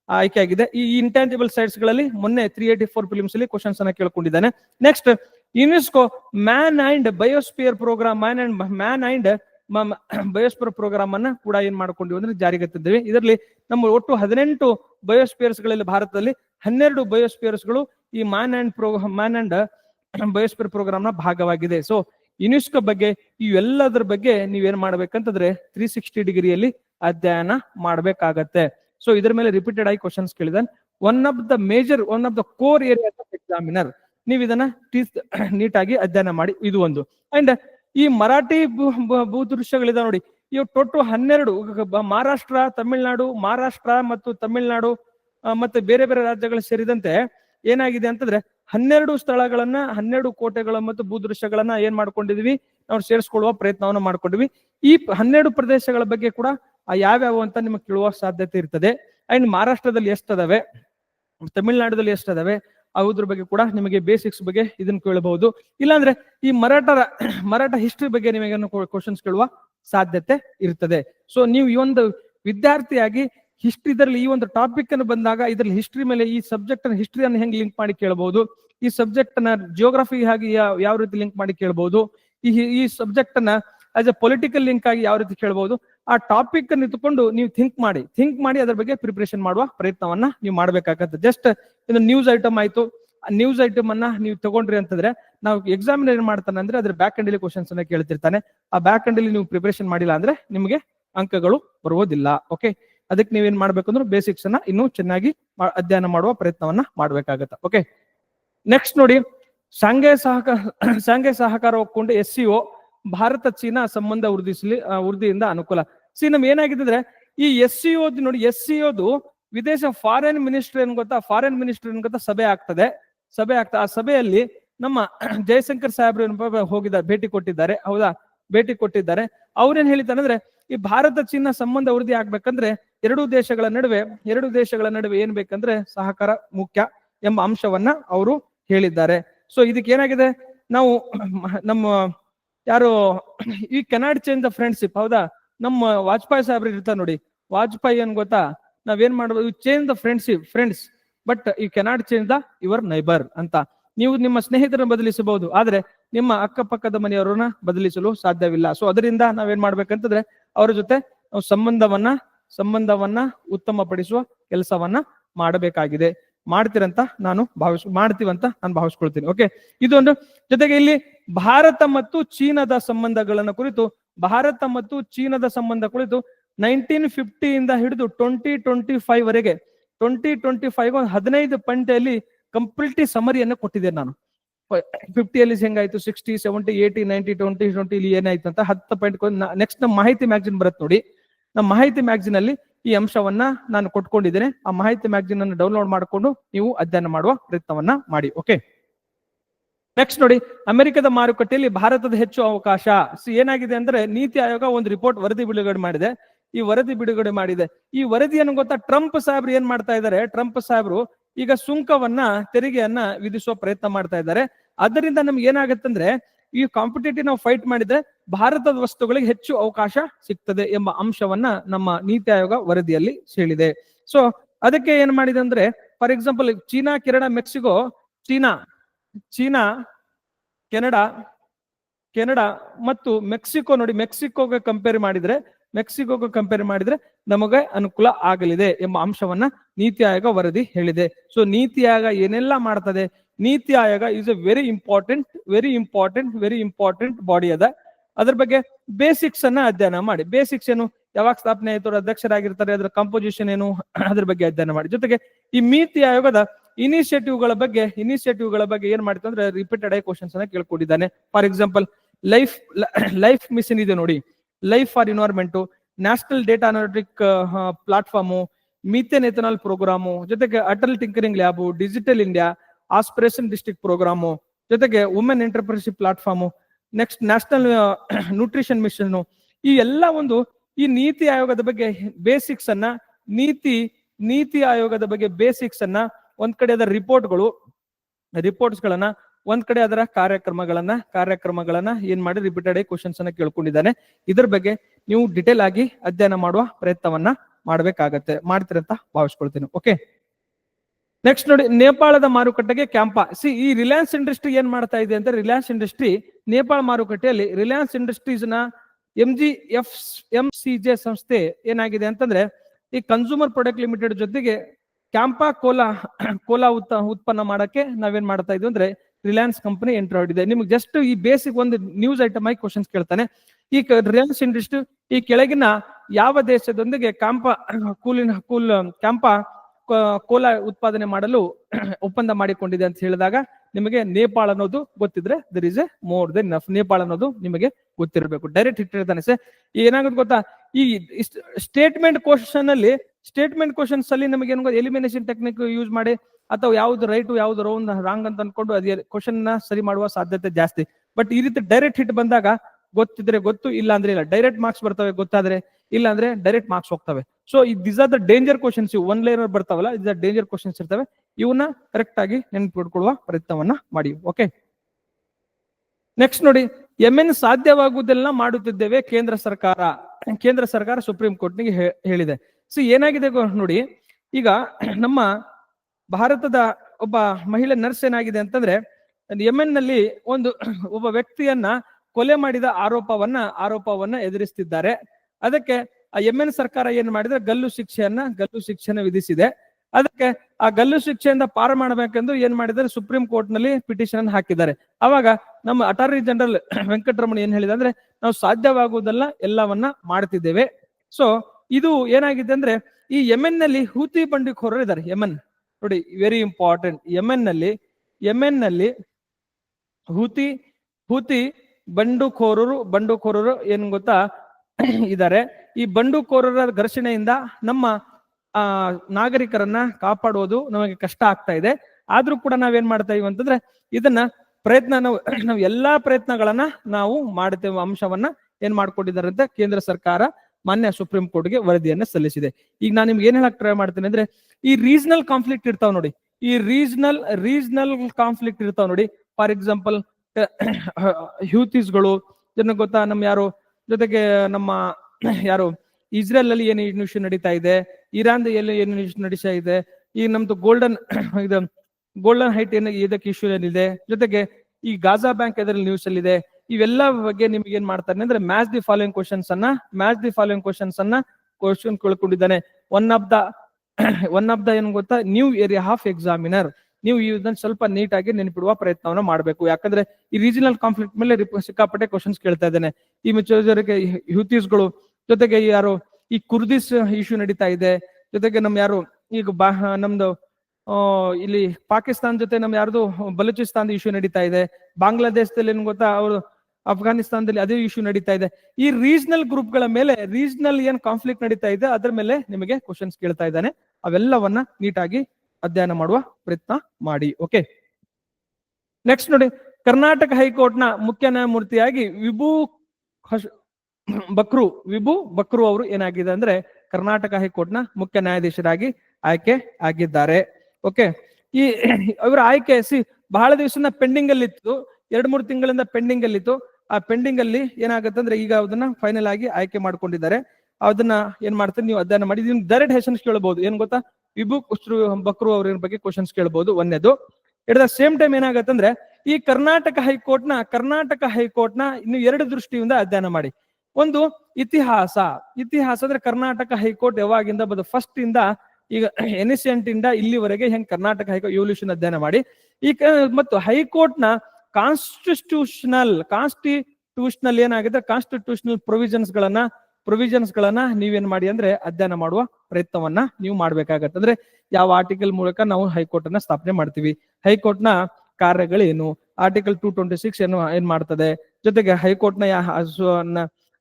Speaker 1: ಆಯ್ಕೆ ಆಗಿದೆ. ಈ ಇಂಟ್ಯಾಂಜಿಬಲ್ ಸೈಟ್ಸ್ಗಳಲ್ಲಿ ಮೊನ್ನೆ ತ್ರೀ ಏಟಿ ಫೋರ್ ಫಿಲಿಮ್ಸ್ ಅಲ್ಲಿ ಕ್ವಶನ್ಸ್ ಅನ್ನ ಕೇಳ್ಕೊಂಡಿದ್ದಾನೆ. Next UNESCO man and biosphere program man and man and biosphere program ಅನ್ನ ಕೂಡ ಏನ್ ಮಾಡ್ಕೊಂಡಿವಿ ಅಂದ್ರೆ ಜಾರಿಗೆ ಇದರಲ್ಲಿ ನಮ್ಮ ಒಟ್ಟು ಹದಿನೆಂಟು ಬಯೋಸ್ಪಿಯರ್ಸ್ಗಳಲ್ಲಿ ಭಾರತದಲ್ಲಿ ಹನ್ನೆರಡು ಬಯೋಸ್ಪಿಯರ್ಸ್ಗಳು ಈ man and pro, man and biosphere ಪ್ರೋಗ್ರಾಮ್ನ ಭಾಗವಾಗಿದೆ. ಸೊ, ಯುನೆಸ್ಕೋ ಬಗ್ಗೆ ಇವೆಲ್ಲದರ ಬಗ್ಗೆ ನೀವೇನ್ ಮಾಡ್ಬೇಕಂತಂದ್ರೆ ತ್ರೀ ಸಿಕ್ಸ್ಟಿ ಡಿಗ್ರಿಯಲ್ಲಿ ಅಧ್ಯಯನ ಮಾಡ್ಬೇಕಾಗತ್ತೆ. ಸೊ, ಇದ್ರ ಮೇಲೆ ರಿಪೀಟೆಡ್ ಆಗಿ questions ಕೇಳಿದಾನೆ. One of the major one of the core area of examiner ನೀವು ಇದನ್ನ ನೀಟಾಗಿ ಅಧ್ಯಯನ ಮಾಡಿ, ಇದು ಒಂದು. ಅಂಡ್ ಈ ಮರಾಠಿ ಭೂದೃಶ್ಯಗಳಿದೆ ನೋಡಿ, ಇವು ಟೊಟ್ಟು ಹನ್ನೆರಡು ಮಹಾರಾಷ್ಟ್ರ, ತಮಿಳ್ನಾಡು, ಮಹಾರಾಷ್ಟ್ರ ಮತ್ತು ತಮಿಳ್ನಾಡು ಮತ್ತೆ ಬೇರೆ ಬೇರೆ ರಾಜ್ಯಗಳು ಸೇರಿದಂತೆ ಏನಾಗಿದೆ ಅಂತಂದ್ರೆ ಹನ್ನೆರಡು ಸ್ಥಳಗಳನ್ನ, ಹನ್ನೆರಡು ಕೋಟೆಗಳ ಮತ್ತು ಭೂದೃಶ್ಯಗಳನ್ನ ಏನ್ ಮಾಡ್ಕೊಂಡಿದೀವಿ? ನಾವು ಸೇರಿಸ್ಕೊಳ್ಳುವ ಪ್ರಯತ್ನವನ್ನ ಮಾಡ್ಕೊಂಡ್ವಿ ಈ ಹನ್ನೆರಡು ಪ್ರದೇಶಗಳ ಬಗ್ಗೆ ಕೂಡ ಯಾವ್ಯಾವ ಅಂತ ನಿಮಗೆ ಕೇಳುವ ಸಾಧ್ಯತೆ ಇರ್ತದೆ. ಅಂಡ್ ಮಹಾರಾಷ್ಟ್ರದಲ್ಲಿ ಎಷ್ಟದಾವೆ? ತಮಿಳ್ನಾಡಲ್ಲಿ ಎಷ್ಟದಾವೆ? ಅವುದ್ರ ಬಗ್ಗೆ ಕೂಡ ನಿಮಗೆ ಬೇಸಿಕ್ಸ್ ಬಗ್ಗೆ ಇದನ್ನ ಕೇಳಬಹುದು. ಇಲ್ಲಾಂದ್ರೆ ಈ ಮರಾಠರ, ಮರಾಠ ಹಿಸ್ಟ್ರಿ ಬಗ್ಗೆ ನಿಮಗೆ ಕ್ವಶನ್ಸ್ ಕೇಳುವ ಸಾಧ್ಯತೆ ಇರ್ತದೆ. ಸೊ ನೀವು ಈ ಒಂದು ವಿದ್ಯಾರ್ಥಿಯಾಗಿ ಹಿಸ್ಟ್ರಿ ಇದರಲ್ಲಿ ಈ ಒಂದು ಟಾಪಿಕ್ ಅನ್ನು ಬಂದಾಗ ಇದರಲ್ಲಿ ಹಿಸ್ಟ್ರಿ ಮೇಲೆ ಈ ಸಬ್ಜೆಕ್ಟ್ ಅನ್ನ ಹಿಸ್ಟ್ರಿಯನ್ನು ಹೆಂಗ್ ಲಿಂಕ್ ಮಾಡಿ ಕೇಳಬಹುದು ಈ ಸಬ್ಜೆಕ್ಟ್ ಅನ್ನ ಜಿಯೋಗ್ರಫಿ ಆಗಿ ಯಾವ ರೀತಿ ಲಿಂಕ್ ಮಾಡಿ ಕೇಳಬಹುದು ಈ ಈ ಸಬ್ಜೆಕ್ಟ್ ಅನ್ನ ಆಸ್ ಎ ಪೊಲಿಟಿಕಲ್ ಲಿಂಕ್ ಆಗಿ ಯಾವ ರೀತಿ ಕೇಳಬಹುದು ಆ ಟಾಪಿಕ್ ಅನ್ನು ಇಟ್ಟುಕೊಂಡು ನೀವು ಥಿಂಕ್ ಮಾಡಿ. ಥಿಂಕ್ ಮಾಡಿ ಅದ್ರ ಬಗ್ಗೆ ಪ್ರಿಪರೇಷನ್ ಮಾಡುವ ಪ್ರಯತ್ನವನ್ನ ನೀವು ಮಾಡ್ಬೇಕಾಗತ್ತೆ. ಜಸ್ಟ್ ಇದು ನ್ಯೂಸ್ ಐಟಮ್ ಆಯ್ತು. ನ್ಯೂಸ್ ಐಟಮ್ ಅನ್ನ ನೀವು ತಗೊಂಡ್ರಿ ಅಂತಂದ್ರೆ ನಾವು ಎಕ್ಸಾಮಿನ ಏನ್ ಮಾಡ್ತಾನೆ ಅಂದ್ರೆ ಅದ್ರ ಬ್ಯಾಕ್ ಅಂಡ್ ಕ್ವಶನ್ಸ್ ಅನ್ನ ಕೇಳ್ತಿರ್ತಾನೆ. ಆ ಬ್ಯಾಕ್ ಅಂಡ್ ನೀವು ಪ್ರಿಪರೇಷನ್ ಮಾಡಿಲ್ಲ ಅಂದ್ರೆ ನಿಮಗೆ ಅಂಕಗಳು ಬರುವುದಿಲ್ಲ. ಓಕೆ ಅದಕ್ಕೆ ನೀವೇನ್ ಮಾಡ್ಬೇಕಂದ್ರೆ ಬೇಸಿಕ್ಸ್ ಅನ್ನ ಇನ್ನೂ ಚೆನ್ನಾಗಿ ಅಧ್ಯಯನ ಮಾಡುವ ಪ್ರಯತ್ನವನ್ನ ಮಾಡ್ಬೇಕಾಗತ್ತೆ. ಓಕೆ ನೆಕ್ಸ್ಟ್ ನೋಡಿ ಶಾಂಘೈ ಸಹಕಾರ ಶಾಂಘೈ ಸಹಕಾರ ಒಪ್ಕೊಂಡು ಎಸ್ ಸಿ ಭಾರತ ಚೀನಾ ಸಂಬಂಧ ವೃದ್ಧಿಸಲಿ ವೃದ್ಧಿಯಿಂದ ಅನುಕೂಲ. ಸಿ ನಮ್ ಏನಾಗಿದೆ ಅಂದ್ರೆ ಈ ಎಸ್ ಸಿ ನೋಡಿ ಎಸ್ ಸಿ ವಿದೇಶ ಫಾರಿನ್ ಮಿನಿಸ್ಟರ್ ಏನ್ ಗೊತ್ತಾ? ಫಾರಿನ್ ಮಿನಿಸ್ಟರ್ ಏನ್ ಗೊತ್ತಾ? ಸಭೆ ಆಗ್ತದೆ. ಸಭೆ ಆಗ್ತದೆ ಆ ಸಭೆಯಲ್ಲಿ ನಮ್ಮ ಜಯಶಂಕರ್ ಸಾಹೇಬ್ರು ಹೋಗಿದ್ದಾರೆ, ಭೇಟಿ ಕೊಟ್ಟಿದ್ದಾರೆ. ಹೌದಾ? ಭೇಟಿ ಕೊಟ್ಟಿದ್ದಾರೆ. ಅವ್ರೇನ್ ಹೇಳಿದ್ದಾರೆ ಅಂದ್ರೆ ಈ ಭಾರತ ಚೀನಾ ಸಂಬಂಧ ವೃದ್ಧಿ ಆಗ್ಬೇಕಂದ್ರೆ ಎರಡು ದೇಶಗಳ ನಡುವೆ, ಎರಡು ದೇಶಗಳ ನಡುವೆ ಏನ್ ಬೇಕಂದ್ರೆ ಸಹಕಾರ ಮುಖ್ಯ ಎಂಬ ಅಂಶವನ್ನ ಅವರು ಹೇಳಿದ್ದಾರೆ. ಸೊ ಇದಕ್ಕೆ ಏನಾಗಿದೆ? ನಾವು ನಮ್ಮ ಯಾರು ಈ ಕೆನಾಡ್ ಚೇಂಜ್ ದ ಫ್ರೆಂಡ್ಶಿಪ್ ಹೌದಾ? ನಮ್ಮ ವಾಜಪೇಯಿ ಸಾಹೇಬ್ರ ಇರ್ತಾರೆ ನೋಡಿ. ವಾಜಪೇಯಿ ಏನ್ ಗೊತ್ತಾ? ನಾವೇನ್ ಮಾಡ್ಬೋದು? Change the friendship friends but you cannot change the your neighbour ಅಂತ. ನೀವು ನಿಮ್ಮ ಸ್ನೇಹಿತರನ್ನು ಬದಲಿಸಬಹುದು. ಆದ್ರೆ ನಿಮ್ಮ ಅಕ್ಕಪಕ್ಕದ ಮನೆಯವರನ್ನ ಬದಲಿಸಲು ಸಾಧ್ಯವಿಲ್ಲ. ಸೊ ಅದರಿಂದ ನಾವೇನ್ ಮಾಡ್ಬೇಕಂತಂದ್ರೆ ಅವರ ಜೊತೆ ನಾವು ಸಂಬಂಧವನ್ನ ಸಂಬಂಧವನ್ನ ಉತ್ತಮಪಡಿಸುವ ಕೆಲಸವನ್ನ ಮಾಡಬೇಕಾಗಿದೆ. ಮಾಡ್ತೀರಂತ ನಾನು ಭಾವಿಸ್ ಮಾಡ್ತೀವಂತ ನಾನು ಭಾವಿಸ್ಕೊಳ್ತೀನಿ. ಓಕೆ ಇದೊಂದು. ಜೊತೆಗೆ ಇಲ್ಲಿ ಭಾರತ ಮತ್ತು ಚೀನಾದ ಸಂಬಂಧಗಳನ್ನ ಕುರಿತು, ಭಾರತ ಮತ್ತು ಚೀನಾದ ಸಂಬಂಧ ಕುರಿತು ನೈನ್ಟೀನ್ ಫಿಫ್ಟಿಯಿಂದ ಹಿಡಿದು ಟ್ವೆಂಟಿ ಟ್ವೆಂಟಿ ಫೈವ್ ವರೆಗೆ ಟ್ವೆಂಟಿ ಟ್ವೆಂಟಿ ಫೈವ್ ಹದಿನೈದು ಪಂಟೆಯಲ್ಲಿ ಕಂಪ್ಲೀಟ್ಲಿ ಸಮರಿಯನ್ನು ಕೊಟ್ಟಿದ್ದೇನೆ ನಾನು. ಫಿಫ್ಟಿಯಲ್ಲಿ ಹೆಂಗಾಯ್ತು sixty seventy eighty ninety twenty twenty ಇಲ್ಲಿ ಏನಾಯ್ತು ಅಂತ ಹತ್ತು ಪಾಯಿಂಟ್ ನೆಕ್ಸ್ಟ್ ನಮ್ಮ ಮಾಹಿತಿ ಮ್ಯಾಗ್ಜಿನ್ ಬರುತ್ತೆ ನೋಡಿ. ನಮ್ಮ ಮಾಹಿತಿ ಮ್ಯಾಗ್ಜಿನ್ ಅಲ್ಲಿ ಈ ಅಂಶವನ್ನ ನಾನು ಕೊಟ್ಕೊಂಡಿದ್ದೇನೆ. ಆ ಮಾಹಿತಿ ಮ್ಯಾಗ್ಜಿನ್ ಅನ್ನು ಡೌನ್ಲೋಡ್ ಮಾಡಿಕೊಂಡು ನೀವು ಅಧ್ಯಯನ ಮಾಡುವ ಪ್ರಯತ್ನವನ್ನ ಮಾಡಿ ಓಕೆ ನೆಕ್ಸ್ಟ್ ನೋಡಿ, ಅಮೆರಿಕದ ಮಾರುಕಟ್ಟೆಯಲ್ಲಿ ಭಾರತದ ಹೆಚ್ಚು ಅವಕಾಶ. ಏನಾಗಿದೆ ಅಂದ್ರೆ ನೀತಿ ಆಯೋಗ ಒಂದು ರಿಪೋರ್ಟ್ ವರದಿ ಬಿಡುಗಡೆ ಮಾಡಿದೆ. ಈ ವರದಿ ಬಿಡುಗಡೆ ಮಾಡಿದೆ. ಈ ವರದಿಯನ್ನು ಗೊತ್ತಾ ಟ್ರಂಪ್ ಸಾಹೇಬ್ರು ಏನ್ ಮಾಡ್ತಾ ಇದ್ದಾರೆ ಟ್ರಂಪ್ ಸಾಹೇಬ್ರು ಈಗ ಸುಂಕವನ್ನ ತೆರಿಗೆಯನ್ನ ವಿಧಿಸುವ ಪ್ರಯತ್ನ ಮಾಡ್ತಾ ಇದ್ದಾರೆ. ಅದರಿಂದ ನಮ್ಗೆ ಏನಾಗತ್ತಂದ್ರೆ, ಈ ಕಾಂಪಿಟೇಟಿವ್ ನಾವು ಫೈಟ್ ಮಾಡಿದ್ರೆ ಭಾರತದ ವಸ್ತುಗಳಿಗೆ ಹೆಚ್ಚು ಅವಕಾಶ ಸಿಗ್ತದೆ ಎಂಬ ಅಂಶವನ್ನ ನಮ್ಮ ನೀತಿ ಆಯೋಗ ವರದಿಯಲ್ಲಿ ಹೇಳಿದೆ. ಸೊ ಅದಕ್ಕೆ ಏನ್ ಮಾಡಿದೆ ಅಂದ್ರೆ for example China Canada Mexico, China China, Canada Canada ಮತ್ತು ಮೆಕ್ಸಿಕೋ ನೋಡಿ, ಮೆಕ್ಸಿಕೋಗೆ ಕಂಪೇರ್ ಮಾಡಿದ್ರೆ ಮೆಕ್ಸಿಕೋಗೆ ಕಂಪೇರ್ ಮಾಡಿದ್ರೆ ನಮಗೆ ಅನುಕೂಲ ಆಗಲಿದೆ ಎಂಬ ಅಂಶವನ್ನ ನೀತಿ ಆಯೋಗ ವರದಿ ಹೇಳಿದೆ. ಸೊ ನೀತಿ ಆಯೋಗ ಏನೆಲ್ಲ ಮಾಡ್ತದೆ? NITI Aayog is a very important very important very important body ಅದ. ಅದ್ರ ಬಗ್ಗೆ ಬೇಸಿಕ್ಸ್ ಅನ್ನ ಅಧ್ಯಯನ ಮಾಡಿ. ಬೇಸಿಕ್ಸ್ ಏನು? ಯಾವಾಗ ಸ್ಥಾಪನೆ ಆಯ್ತು ಅಧ್ಯಕ್ಷರಾಗಿರ್ತಾರೆ, ಅದರ ಕಂಪೋಸಿಷನ್ ಏನು? ಅದ್ರ ಬಗ್ಗೆ ಅಧ್ಯಯನ ಮಾಡಿ. ಜೊತೆಗೆ ಈ ನೀತಿ ಆಯೋಗದ ಇನಿಷಿಯೇಟಿವ್ಗಳ ಬಗ್ಗೆ ಇನಿಷಿಯೇಟಿವ್ಗಳ ಬಗ್ಗೆ ಏನ್ ಮಾಡಿತ್ತು ಅಂದ್ರೆ ರಿಪೀಟೆಡ್ ಆಗಿ ಕ್ವಶನ್ಸ್ ಅನ್ನ ಕೇಳ್ಕೊಂಡಿದ್ದಾನೆ. For example life life mission ಇದೆ ನೋಡಿ. Life for environment national data analytic platform methane ethanol programme ಜೊತೆಗೆ Atal tinkering lab digital India aspiration district programme ಜೊತೆಗೆ women entrepreneurship platform next national nutrition mission ಈ ಎಲ್ಲ ಒಂದು ಈ ನೀತಿ ಆಯೋಗದ ಬಗ್ಗೆ ಬೇಸಿಕ್ಸ್ ಅನ್ನ, ನೀತಿ ನೀತಿ ಆಯೋಗದ ಬಗ್ಗೆ ಬೇಸಿಕ್ಸ್ ಅನ್ನ ಒಂದ್ ಕಡೆ ಅದರ ರಿಪೋರ್ಟ್ಗಳು ರಿಪೋರ್ಟ್ಸ್ ಗಳನ್ನ ಒಂದ್ ಕಡೆ ಅದರ ಕಾರ್ಯಕ್ರಮಗಳನ್ನ ಕಾರ್ಯಕ್ರಮಗಳನ್ನ ಏನ್ ಮಾಡಿ ರಿಪೀಟೆಡ್ ಆಗಿ ಕ್ವಶನ್ಸ್ ಅನ್ನ ಕೇಳ್ಕೊಂಡಿದ್ದಾನೆ. ಇದ್ರ ಬಗ್ಗೆ ನೀವು ಡಿಟೇಲ್ ಆಗಿ ಅಧ್ಯಯನ ಮಾಡುವ ಪ್ರಯತ್ನವನ್ನ ಮಾಡ್ಬೇಕಾಗತ್ತೆ. ಮಾಡ್ತೀರಂತ ಭಾವಿಸ್ಕೊಳ್ತೀನಿ. ಓಕೆ ನೆಕ್ಸ್ಟ್ ನೋಡಿ, ನೇಪಾಳದ ಮಾರುಕಟ್ಟೆಗೆ ಕ್ಯಾಂಪ. ಸಿ ಈ ರಿಲಯನ್ಸ್ ಇಂಡಸ್ಟ್ರಿ ಏನ್ ಮಾಡ್ತಾ ಇದೆ ಅಂದ್ರೆ ರಿಲಯನ್ಸ್ ಇಂಡಸ್ಟ್ರಿ ನೇಪಾಳ ಮಾರುಕಟ್ಟೆಯಲ್ಲಿ Reliance ಇಂಡಸ್ಟ್ರೀಸ್ನ M G F M C J ಸಂಸ್ಥೆ ಏನಾಗಿದೆ ಅಂತಂದ್ರೆ, ಈ ಕನ್ಸೂಮರ್ ಪ್ರಾಡಕ್ಟ್ ಲಿಮಿಟೆಡ್ ಜೊತೆಗೆ ಕ್ಯಾಂಪಾ ಕೋಲಾ ಕೋಲಾ ಉತ್ ಉತ್ಪನ್ನ ಮಾಡಕ್ಕೆ ನಾವೇನ್ ಮಾಡ್ತಾ ಇದ್ವಿ ಅಂದ್ರೆ ರಿಲಯನ್ಸ್ ಕಂಪನಿ ಎಂಟರ್ ಆಗಿದೆ ನಿಮ್ಗೆ ಜಸ್ಟ್ ಈ ಬೇಸಿಕ್ ಒಂದು ನ್ಯೂಸ್ ಐಟಮ್ ಆಗಿ ಕ್ವಶನ್ಸ್ ಕೇಳ್ತಾನೆ. ಈ ರಿಲಯನ್ಸ್ ಇಂಡಸ್ಟ್ರಿ ಈ ಕೆಳಗಿನ ಯಾವ ದೇಶದೊಂದಿಗೆ ಕ್ಯಾಂಪ ಕೂಲಿನ ಕೂಲ್ ಕ್ಯಾಂಪ ಕೋಲ ಉತ್ಪಾದನೆ ಮಾಡಲು ಒಪ್ಪಂದ ಮಾಡಿಕೊಂಡಿದೆ ಅಂತ ಹೇಳಿದಾಗ ನಿಮಗೆ ನೇಪಾಳ ಅನ್ನೋದು ಗೊತ್ತಿದ್ರೆ there is a more than enough Nepal ಅನ್ನೋದು ನಿಮಗೆ ಗೊತ್ತಿರಬೇಕು. ಡೈರೆಕ್ಟ್ ಇಟ್ಟಿರ್ತಾನೆ ಸರ್. ಏನಾಗುತ್ತೆ ಗೊತ್ತಾ? ಈ ಸ್ಟೇಟ್ಮೆಂಟ್ ಕ್ವಶನ್ ಅಲ್ಲಿ ಸ್ಟೇಟ್ಮೆಂಟ್ ಕ್ವಶನ್ಸ್ ಅಲ್ಲಿ ನಮಗೆ ಏನು ಎಲಿಮಿನೇಷನ್ ಟೆಕ್ನಿಕ್ ಯೂಸ್ ಮಾಡಿ ಅಥವಾ ಯಾವ್ದು ರೈಟ್ ಯಾವ್ದು ರೌಂಡ್ ರಾಂಗ್ ಅಂತ ಅನ್ಕೊಂಡು ಅದೇ ಕ್ವಶನ್ನ ಸರಿ ಮಾಡುವ ಸಾಧ್ಯತೆ ಜಾಸ್ತಿ. ಬಟ್ ಈ ರೀತಿ ಡೈರೆಕ್ಟ್ ಹಿಟ್ ಬಂದಾಗ ಗೊತ್ತಿದ್ರೆ ಗೊತ್ತು ಇಲ್ಲ ಅಂದ್ರೆ ಇಲ್ಲ. ಡೈರೆಕ್ಟ್ ಮಾರ್ಕ್ಸ್ ಬರ್ತವೆ ಗೊತ್ತಾದ್ರೆ ಇಲ್ಲ ಅಂದ್ರೆ ಡೈರೆಕ್ಟ್ ಮಾರ್ಕ್ಸ್ ಹೋಗ್ತವೆ so this are the danger questions one liner ಬರ್ತಾವಲ್ಲ ಇಸ್ ಡೇಂಜರ್ ಕ್ವಶನ್ಸ್ ಇರ್ತವೆ. ಇವನ್ನ ಕರೆಕ್ಟ್ ಆಗಿ ನೆನ್ಪಿಟ್ಕೊಳ್ಳುವ ಪ್ರಯತ್ನವನ್ನ ಮಾಡಿ ಓಕೆ ನೆಕ್ಸ್ಟ್ ನೋಡಿ ಎಂ ಎನ್ ಸಾಧ್ಯವಾಗುವುದೆಲ್ಲ ಮಾಡುತ್ತಿದ್ದೇವೆ ಕೇಂದ್ರ ಸರ್ಕಾರ. ಕೇಂದ್ರ ಸರ್ಕಾರ ಸುಪ್ರೀಂ ಕೋರ್ಟ್ನಿಗೆ ನಿಗೆ ಹೇಳಿದೆ. ಸೊ ಏನಾಗಿದೆ ನೋಡಿ, ಈಗ ನಮ್ಮ ಭಾರತದ ಒಬ್ಬ ಮಹಿಳೆ ನರ್ಸ್ ಏನಾಗಿದೆ ಅಂತಂದ್ರೆ ಯಮೆನ್ನಲ್ಲಿ ಒಂದು ಒಬ್ಬ ವ್ಯಕ್ತಿಯನ್ನ ಕೊಲೆ ಮಾಡಿದ ಆರೋಪವನ್ನ ಆರೋಪವನ್ನ ಎದುರಿಸ್ತಿದ್ದಾರೆ. ಅದಕ್ಕೆ ಆ ಯಮೆನ್ ಸರ್ಕಾರ ಏನ್ ಮಾಡಿದ್ರೆ ಗಲ್ಲು ಶಿಕ್ಷೆಯನ್ನ, ಗಲ್ಲು ಶಿಕ್ಷೆನ ವಿಧಿಸಿದೆ. ಅದಕ್ಕೆ ಆ ಗಲ್ಲು ಶಿಕ್ಷೆಯಿಂದ ಪಾರು ಮಾಡಬೇಕೆಂದು ಏನ್ ಮಾಡಿದ್ದಾರೆ? ಸುಪ್ರೀಂ ಕೋರ್ಟ್ನಲ್ಲಿ ಪಿಟಿಷನ್ ಹಾಕಿದ್ದಾರೆ. ಅವಾಗ ನಮ್ಮ ಅಟಾರ್ನಿ ಜನರಲ್ ವೆಂಕಟರಮಣ ಏನ್ ಹೇಳಿದೆ ಅಂದ್ರೆ ನಾವು ಸಾಧ್ಯವಾಗುವುದಲ್ಲ, ಎಲ್ಲವನ್ನ ಮಾಡ್ತಿದ್ದೇವೆ. ಸೊ, ಇದು ಏನಾಗಿದೆ ಅಂದ್ರೆ, ಈ ಯೆಮೆನ್ನಲ್ಲಿ ಹೂತಿ ಬಂಡಿಕೋರರು ಇದ್ದಾರೆ ಯೆಮೆನ್. ನೋಡಿ ವೆರಿ ಇಂಪಾರ್ಟೆಂಟ್ ಯೆಮೆನ್ನಲ್ಲಿ ಯೆಮೆನ್ನಲ್ಲಿ ಹೂತಿ ಹೂತಿ ಬಂಡುಕೋರರು ಬಂಡುಕೋರರು ಏನ್ ಗೊತ್ತಾ? ಇದ್ದಾರೆ ಈ ಬಂಡುಕೋರರ ಘರ್ಷಣೆಯಿಂದ ನಮ್ಮ, ಆ, ನಾಗರಿಕರನ್ನ ಕಾಪಾಡುವುದು ನಮಗೆ ಕಷ್ಟ ಆಗ್ತಾ ಇದೆ. ಆದ್ರೂ ಕೂಡ ನಾವೇನ್ ಮಾಡ್ತಾ ಇದೀವಿ ಅಂತಂದ್ರೆ, ಇದನ್ನ ಪ್ರಯತ್ನ ನಾವು ನಾವು ಎಲ್ಲಾ ಪ್ರಯತ್ನಗಳನ್ನ ನಾವು ಮಾಡ್ತೇವೆ ಅಂಶವನ್ನ ಏನ್ ಮಾಡ್ಕೊಂಡಿದ್ದಾರೆ ಅಂತ ಕೇಂದ್ರ ಸರ್ಕಾರ ಮಾನ್ಯ ಸುಪ್ರೀಂ ಕೋರ್ಟ್ಗೆ ವರದಿಯನ್ನ ಸಲ್ಲಿಸಿದೆ. ಈಗ ನಾನು ನಿಮ್ಗೆ ಏನ್ ಹೇಳಕ್ ಟ್ರೈ ಮಾಡ್ತೇನೆ ಅಂದ್ರೆ, ಈ ರೀಜನಲ್ ಕಾನ್ಫ್ಲಿಕ್ಟ್ ಇರ್ತಾವ ನೋಡಿ. ಈ ರೀಜನಲ್ ರೀಜನಲ್ ಕಾನ್ಫ್ಲಿಕ್ಟ್ ಇರ್ತಾವ ನೋಡಿ. ಫಾರ್ ಎಕ್ಸಾಂಪಲ್ ಹ್ಯೂತೀಸ್ಗಳು ಜನ ಗೊತ್ತಾ ನಮ್ ಯಾರು, ಜೊತೆಗೆ ನಮ್ಮ ಯಾರು ಇಸ್ರೇಲ್ ಅಲ್ಲಿ ಏನು ಇಶ್ಯೂ ನಡೀತಾ ಇದೆ ಇರಾನ್ ಎಲ್ಲಿ ಏನು ನಡೀತಾ ಇದೆ, ಈ ನಮ್ದು ಗೋಲ್ಡನ್ ಇದು ಗೋಲ್ಡನ್ ಹೈಟ್ ಏನು, ಇದಕ್ಕೆ ಇಶ್ಯೂ ಏನಿದೆ, ಜೊತೆಗೆ ಈ ಗಾಜಾ ಬ್ಯಾಂಕ್ ಅದರಲ್ಲಿ ನ್ಯೂಸ್ ಅಲ್ಲಿ ಇದೆ ಇವೆಲ್ಲ ಬಗ್ಗೆ ನಿಮ್ಗೆ ಏನ್ ಮಾಡ್ತಾರೆ ಅಂದ್ರೆ ಮ್ಯಾಚ್ ದಿ ಫಾಲೋಯಿಂಗ್ ಕ್ವಶನ್ಸ್ ಅನ್ನ ಮ್ಯಾಚ್ ದಿ ಫಾಲೋಯಿಂಗ್ ಕ್ವಶನ್ಸ್ ಅನ್ನ question ಕೇಳ್ಕೊಂಡಿದ್ದಾನೆ. One of the one of the ಏನ್ ಗೊತ್ತಾ? ನ್ಯೂ ಏರಿಯಾ ಹಾಫ್ ಎಕ್ಸಾಮಿನರ್ ನೀವು ಇದನ್ನ ಸ್ವಲ್ಪ ನೀಟಾಗಿ ನೆನಪಿಡುವ ಪ್ರಯತ್ನವನ್ನ ಮಾಡಬೇಕು. ಯಾಕಂದ್ರೆ ಈ ರೀಜನಲ್ ಕಾನ್ಫ್ಲಿಕ್ಟ್ ಮೇಲೆ ಸಿಕ್ಕಾಪಟ್ಟೆ ಕ್ವಶನ್ಸ್ ಕೇಳ್ತಾ ಇದ್ದಾನೆ. ಈ ಮೆಚೂರಿಗೆ ಗಳು ಜೊತೆಗೆ ಯಾರು ಈ ಕುರ್ದಿಸ್ ಇಶ್ಯೂ ನಡೀತಾ ಇದೆ. ಜೊತೆಗೆ ನಮ್ ಯಾರು ಈಗ ಬಾ, ನಮ್ದು ಇಲ್ಲಿ ಪಾಕಿಸ್ತಾನ ಜೊತೆ ನಮ್ ಯಾರ್ದು ಬಲೂಚಿಸ್ತಾನ್ ಇಶ್ಯೂ ನಡೀತಾ ಇದೆ. ಬಾಂಗ್ಲಾದೇಶದಲ್ಲಿ ಏನ್ ಗೊತ್ತಾ? ಅವರು ಅಫ್ಘಾನಿಸ್ತಾನದಲ್ಲಿ ಅದೇ ಇಶ್ಯೂ ನಡೀತಾ ಇದೆ. ಈ ರೀಜನಲ್ ಗ್ರೂಪ್ಗಳ ಮೇಲೆ ರೀಜನಲ್ ಏನ್ ಕಾನ್ಫ್ಲಿಕ್ಟ್ ನಡೀತಾ ಇದೆ, ಅದ್ರ ಮೇಲೆ ನಿಮಗೆ ಕ್ವಶನ್ಸ್ ಕೇಳ್ತಾ ಇದ್ದಾನೆ. ಅವೆಲ್ಲವನ್ನ ನೀಟಾಗಿ ಅಧ್ಯಯನ ಮಾಡುವ ಪ್ರಯತ್ನ ಮಾಡಿ ಓಕೆ ನೆಕ್ಸ್ಟ್ ನೋಡಿ, ಕರ್ನಾಟಕ ಹೈಕೋರ್ಟ್ನ ಮುಖ್ಯ ನ್ಯಾಯಮೂರ್ತಿಯಾಗಿ ವಿಭು ಬಕ್ರು ವಿಭು ಬಕ್ರು ಅವರು ಏನಾಗಿದೆ ಅಂದ್ರೆ ಕರ್ನಾಟಕ ಹೈಕೋರ್ಟ್ನ ಮುಖ್ಯ ನ್ಯಾಯಾಧೀಶರಾಗಿ ಆಯ್ಕೆ ಆಗಿದ್ದಾರೆ ಓಕೆ ಈ, ಅವರ ಆಯ್ಕೆ ಸಿ, ಬಹಳ ದಿವಸನ ಪೆಂಡಿಂಗ್ ಅಲ್ಲಿ ಇತ್ತು ಎರಡ್, ಮೂರು ತಿಂಗಳಿಂದ ಪೆಂಡಿಂಗ್ ಅಲ್ಲಿ ಇತ್ತು ಆ ಪೆಂಡಿಂಗ್ ಅಲ್ಲಿ ಏನಾಗುತ್ತೆ ಅಂದ್ರೆ ಈಗ ಅದನ್ನ ಫೈನಲ್ ಆಗಿ ಆಯ್ಕೆ ಮಾಡ್ಕೊಂಡಿದ್ದಾರೆ. ಅದನ್ನ ಏನ್ ಮಾಡ್ತಾರೆ, ನೀವು ಅಧ್ಯಯನ ಮಾಡಿ. ಡೈರೆಕ್ಟ್ ಹೆಸನ್ಸ್ ಕೇಳಬಹುದು ಏನ್ ಗೊತ್ತಾ? ವಿಭು ಕುಶ್ರು ಬಕ್ರು ಅವ್ರ ಬಗ್ಗೆ ಕ್ವಶನ್ಸ್ ಕೇಳಬಹುದು ಒಂದೇದು ಎಟ್ ದ ಸೇಮ್ ಟೈಮ್ ಏನಾಗುತ್ತೆ ಅಂದ್ರೆ, ಈ ಕರ್ನಾಟಕ ಹೈಕೋರ್ಟ್ನ ಕರ್ನಾಟಕ ಹೈಕೋರ್ಟ್ನ ಇನ್ನು ಎರಡು ದೃಷ್ಟಿಯಿಂದ ಅಧ್ಯಯನ ಮಾಡಿ. ಒಂದು, ಇತಿಹಾಸ. ಇತಿಹಾಸ ಅಂದ್ರೆ ಕರ್ನಾಟಕ ಹೈಕೋರ್ಟ್ ಯಾವಾಗಿಂದ ಬಂದು ಫಸ್ಟ್ ಇಂದ ಈಗ ಎನಿಸೆಂಟ್ ಇಂದ ಇಲ್ಲಿವರೆಗೆ ಹೆಂಗ್ ಕರ್ನಾಟಕ ಹೈಕೋರ್ಟ್ ಯೂಲ್ಯೂಷನ್ ಅಧ್ಯಯನ ಮಾಡಿ. ಈ ಮತ್ತು ಮತ್ತು ಹೈಕೋರ್ಟ್ನ ಕಾನ್ಸ್ಟಿಟ್ಯೂಷನಲ್ ಕಾನ್ಸ್ಟಿಟ್ಯೂಷನಲ್ ಏನಾಗಿದೆ? ಕಾನ್ಸ್ಟಿಟ್ಯೂಷನಲ್ ಪ್ರೊವಿಷನ್ಸ್ ಗಳನ್ನ ಪ್ರೊವಿಷನ್ಸ್ ಗಳನ್ನ ನೀವೇನ್ ಮಾಡಿ ಅಂದ್ರೆ ಅಧ್ಯಯನ ಮಾಡುವ ಪ್ರಯತ್ನವನ್ನ ನೀವು ಮಾಡ್ಬೇಕಾಗತ್ತೆ. ಅಂದ್ರೆ ಯಾವ ಆರ್ಟಿಕಲ್ ಮೂಲಕ ನಾವು ಹೈಕೋರ್ಟ್ ಅನ್ನ ಸ್ಥಾಪನೆ ಮಾಡ್ತೀವಿ? ಹೈಕೋರ್ಟ್ನ ಕಾರ್ಯಗಳೇನು? ಆರ್ಟಿಕಲ್ ಟೂ ಟ್ವೆಂಟಿ ಸಿಕ್ಸ್ ಏನು, ಏನ್ ಮಾಡ್ತದೆ? ಜೊತೆಗೆ ಹೈಕೋರ್ಟ್ನ,